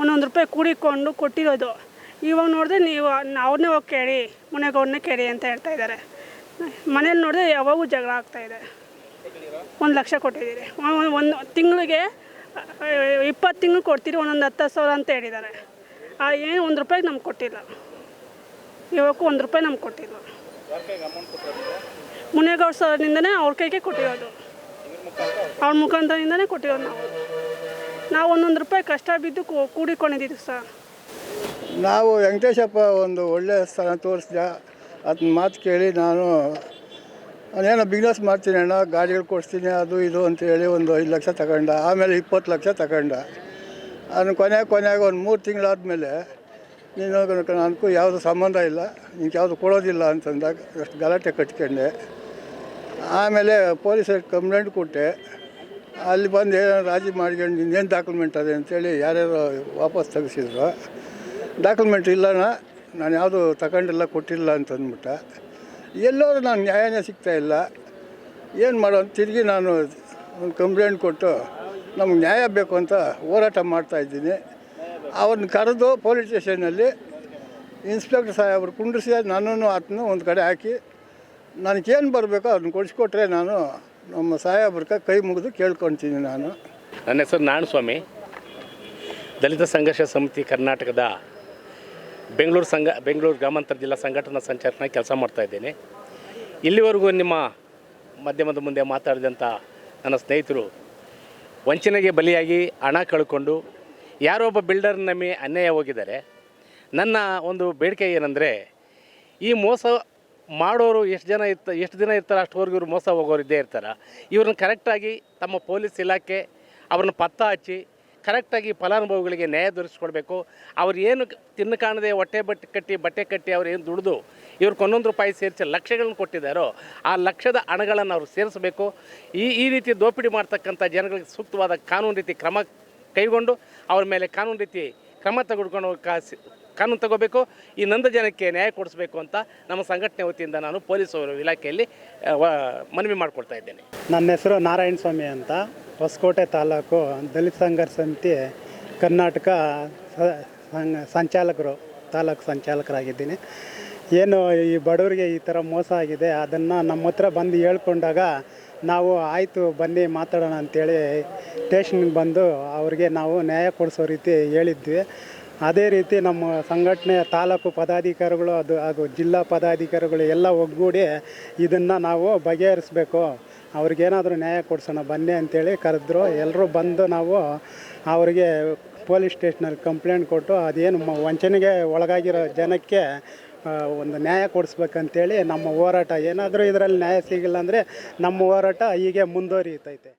ಒಂದೊಂದು ರೂಪಾಯಿ ಕೂಡಿಕೊಂಡು ಕೊಟ್ಟಿರೋದು. ಇವಾಗ ನೋಡಿದ್ರೆ ನೀವು ಅವ್ರನ್ನೇ ಹೋಗಿ ಕೇಳಿ ಮುನೇಗೌಡನ್ನೇ ಕೇಳಿ ಅಂತ ಹೇಳ್ತಾ ಇದ್ದಾರೆ. ಮನೇಲಿ ನೋಡಿದ್ರೆ ಯಾವಾಗೂ ಜಗಳ ಆಗ್ತಾಯಿದೆ ಒಂದು ಲಕ್ಷ ಕೊಟ್ಟಿದ್ದೀರಿ. ಒಂದು- ಒಂದು ತಿಂಗಳಿಗೆ ಇಪ್ಪತ್ತು ತಿಂಗಳು ಕೊಡ್ತೀರಿ, ಒಂದೊಂದು ಹತ್ತು ಸಾವಿರ ಅಂತ ಹೇಳಿದ್ದಾರೆ. ಆ, ಏನು ಒಂದು ರೂಪಾಯಿ ನಮ್ಗೆ ಕೊಟ್ಟಿಲ್ಲ. ಇವಕ್ಕೂ ಒಂದು ರೂಪಾಯಿ ನಮ್ಗೆ ಕೊಟ್ಟಿಲ್ಲ. ಮುನೇಗೌಡ ಸರ್ನಿಂದನೇ ಅವ್ರ ಕೈಗೆ ಕೊಟ್ಟಿರೋದು. ಅವ್ರ ಮುಖಾಂತರದಿಂದನೇ ಕೊಟ್ಟಿರೋದು ನಾವು. ನಾವು ಒಂದೊಂದು ರೂಪಾಯಿ ಕಷ್ಟ ಬಿದ್ದು ಕೂಡಿಕೊಂಡಿದ್ದೀವಿ ಸರ್. ನಾವು ವೆಂಕಟೇಶಪ್ಪ ಒಂದು ಒಳ್ಳೆಯ ಸ್ಥಳ ತೋರಿಸಿದ ಅದನ್ನ ಮಾತು ಕೇಳಿ ನಾನು ನಾನೇನೋ ಬಿಸ್ನೆಸ್ ಮಾಡ್ತೀನಿ ಅಣ್ಣ, ಗಾಡಿಗಳು ಕೊಡಿಸ್ತೀನಿ, ಅದು ಇದು ಅಂತೇಳಿ ಒಂದು ಐದು ಲಕ್ಷ ತಗೊಂಡ. ಆಮೇಲೆ ಇಪ್ಪತ್ತು ಲಕ್ಷ ತಗೊಂಡ. ಅದನ್ನು ಕೊನೆಗೆ ಕೊನೆಗೆ ಒಂದು ಮೂರು ತಿಂಗಳಾದಮೇಲೆ ನೀನು ನನಗೂ ಯಾವುದು ಸಂಬಂಧ ಇಲ್ಲ ನಿಂಗೆ ಯಾವುದು ಕೊಡೋದಿಲ್ಲ ಅಂತಂದಾಗ ಅಷ್ಟು ಗಲಾಟೆ ಕಟ್ಕೊಂಡೆ. ಆಮೇಲೆ ಪೊಲೀಸರಿಗೆ ಕಂಪ್ಲೇಂಟ್ ಕೊಟ್ಟೆ. ಅಲ್ಲಿ ಬಂದು ಏನೋ ರಾಜಿ ಮಾಡ್ಕೊಂಡು ಇನ್ನೇನು ಡಾಕ್ಯುಮೆಂಟ್ ಅದೇ ಅಂತೇಳಿ ಯಾರ್ಯಾರು ವಾಪಸ್ ತೆಗೆಸಿದ್ರು. ಡಾಕ್ಯುಮೆಂಟ್ ಇಲ್ಲಣ್ಣ ನಾನು ಯಾವುದು ತಗೊಂಡಿಲ್ಲ, ಕೊಟ್ಟಿಲ್ಲ ಅಂತ ಅಂದ್ಬಿಟ್ಟ ಎಲ್ಲರೂ ನಾನು ನ್ಯಾಯನೇ ಸಿಗ್ತಾ ಇಲ್ಲ. ಏನು ಮಾಡೋ ಅಂತ ತಿರುಗಿ ನಾನು ಒಂದು ಕಂಪ್ಲೇಂಟ್ ಕೊಟ್ಟು ನಮ್ಗೆ ನ್ಯಾಯ ಬೇಕು ಅಂತ ಹೋರಾಟ ಮಾಡ್ತಾಯಿದ್ದೀನಿ ಅವ್ರನ್ನ ಕರೆದು ಪೊಲೀಸ್ ಸ್ಟೇಷನಲ್ಲಿ ಇನ್ಸ್ಪೆಕ್ಟರ್ ಸಾಹೇಬ್ರು ಕುಂಡ್ರಿಸಿ, ನನ್ನನ್ನು ಆತನ ಒಂದು ಕಡೆ ಹಾಕಿ, ನನಗೇನು ಬರಬೇಕೋ ಅದನ್ನ ಕೊಡಿಸ್ಕೊಟ್ರೆ ನಾನು ನಮ್ಮ ಸಾಹೇಬ್ರ ಕೈ ಮುಗಿದು ಕೇಳ್ಕೊತೀನಿ ನಾನು. ನನ್ನ ಹೆಸರು ನಾರಾಯಣಸ್ವಾಮಿ ದಲಿತ ಸಂಘರ್ಷ ಸಮಿತಿ ಕರ್ನಾಟಕದ ಬೆಂಗಳೂರು ಸಂಘ, ಬೆಂಗಳೂರು ಗ್ರಾಮಾಂತರ ಜಿಲ್ಲಾ ಸಂಘಟನಾ ಸಂಚಾರನ ಕೆಲಸ ಮಾಡ್ತಾ ಇದ್ದೇನೆ. ಇಲ್ಲಿವರೆಗೂ ನಿಮ್ಮ ಮಾಧ್ಯಮದ ಮುಂದೆ ಮಾತಾಡಿದಂಥ ನನ್ನ ಸ್ನೇಹಿತರು ವಂಚನೆಗೆ ಬಲಿಯಾಗಿ ಹಣ ಕಳ್ಕೊಂಡು ಯಾರೋ ಒಬ್ಬ ಬಿಲ್ಡರ್ ನಮಗೆ ಅನ್ಯಾಯ ಹೋಗಿದ್ದಾರೆ. ನನ್ನ ಒಂದು ಬೇಡಿಕೆ ಏನಂದರೆ, ಈ ಮೋಸ ಮಾಡೋರು ಎಷ್ಟು ಜನ ಇರ್ತ, ಎಷ್ಟು ದಿನ ಇರ್ತಾರೆ ಅಷ್ಟುವರೆಗೂ ಇವರು ಮೋಸ ಹೋಗೋರು ಇದ್ದೇ ಇರ್ತಾರೆ. ಇವ್ರನ್ನ ಕರೆಕ್ಟಾಗಿ ತಮ್ಮ ಪೊಲೀಸ್ ಇಲಾಖೆ ಅವ್ರನ್ನ ಪತ್ತ ಹಚ್ಚಿ ಕರೆಕ್ಟಾಗಿ ಫಲಾನುಭವಿಗಳಿಗೆ ನ್ಯಾಯ ದೊರಕಿಸ್ಕೊಡ್ಬೇಕು ಅವ್ರು ಏನು ತಿನ್ನ ಕಾಣದೆ ಹೊಟ್ಟೆ ಬಟ್ಟೆ ಕಟ್ಟಿ ಬಟ್ಟೆ ಕಟ್ಟಿ ಅವ್ರು ಏನು ದುಡಿದು ಇವ್ರಿಗೆ ಒಂದೊಂದು ರೂಪಾಯಿ ಸೇರಿಸಿ ಲಕ್ಷಗಳನ್ನು ಕೊಟ್ಟಿದ್ದಾರೋ, ಆ ಲಕ್ಷದ ಹಣಗಳನ್ನು ಅವ್ರು ಸೇರಿಸಬೇಕು. ಈ ಈ ರೀತಿ ದೋಪಿಡಿ ಮಾಡ್ತಕ್ಕಂಥ ಜನಗಳಿಗೆ ಸೂಕ್ತವಾದ ಕಾನೂನು ರೀತಿ ಕ್ರಮ ಕೈಗೊಂಡು ಅವ್ರ ಮೇಲೆ ಕಾನೂನು ರೀತಿ ಕ್ರಮ ತೆಗೆದುಕೊಂಡು ಕಾನೂನು ತಗೋಬೇಕು. ಈ ನಂದ ಜನಕ್ಕೆ ನ್ಯಾಯ ಕೊಡಿಸ್ಬೇಕು ಅಂತ ನಮ್ಮ ಸಂಘಟನೆ ವತಿಯಿಂದ ನಾನು ಪೊಲೀಸ್ ಇಲಾಖೆಯಲ್ಲಿ ಮನವಿ ಮಾಡಿಕೊಡ್ತಾ ಇದ್ದೇನೆ. ನನ್ನ ಹೆಸರು ನಾರಾಯಣ ಸ್ವಾಮಿ ಅಂತ. ಹೊಸಕೋಟೆ ತಾಲೂಕು ದಲಿತ ಸಂಘರ್ಷ ಸಮಿತಿ ಕರ್ನಾಟಕ ಸಂಚಾಲಕರು, ತಾಲೂಕು ಸಂಚಾಲಕರಾಗಿದ್ದೀನಿ. ಏನು ಈ ಬಡವರಿಗೆ ಈ ಥರ ಮೋಸ ಆಗಿದೆ, ಅದನ್ನು ನಮ್ಮ ಹತ್ರ ಬಂದು ಹೇಳ್ಕೊಂಡಾಗ ನಾವು ಆಯಿತು, ಬನ್ನಿ ಮಾತಾಡೋಣ ಅಂಥೇಳಿ ಸ್ಟೇಷನ್ಗೆ ಬಂದು ಅವ್ರಿಗೆ ನಾವು ನ್ಯಾಯ ಕೊಡಿಸೋ ರೀತಿ ಹೇಳಿದ್ವಿ. ಅದೇ ರೀತಿ ನಮ್ಮ ಸಂಘಟನೆ ತಾಲೂಕು ಪದಾಧಿಕಾರಿಗಳು, ಅದು ಹಾಗೂ ಜಿಲ್ಲಾ ಪದಾಧಿಕಾರಿಗಳು ಎಲ್ಲ ಒಗ್ಗೂಡಿ ಇದನ್ನು ನಾವು ಬಗೆಹರಿಸ್ಬೇಕು. ಅವ್ರಿಗೇನಾದರೂ ನ್ಯಾಯ ಕೊಡ್ಸೋಣ, ಬನ್ನಿ ಅಂತೇಳಿ ಕರೆದ್ರು. ಎಲ್ಲರೂ ಬಂದು ನಾವು ಅವರಿಗೆ ಪೊಲೀಸ್ ಸ್ಟೇಷನಲ್ಲಿ ಕಂಪ್ಲೇಂಟ್ ಕೊಟ್ಟು ಅದೇನು ವಂಚನೆಗೆ ಒಳಗಾಗಿರೋ ಜನಕ್ಕೆ ಒಂದು ನ್ಯಾಯ ಕೊಡಿಸ್ಬೇಕಂತೇಳಿ ನಮ್ಮ ಹೋರಾಟ. ಏನಾದರೂ ಇದರಲ್ಲಿ ನ್ಯಾಯ ಸಿಗಿಲ್ಲ ಅಂದರೆ ನಮ್ಮ ಹೋರಾಟ ಹೀಗೆ ಮುಂದುವರಿಯುತ್ತೈತೆ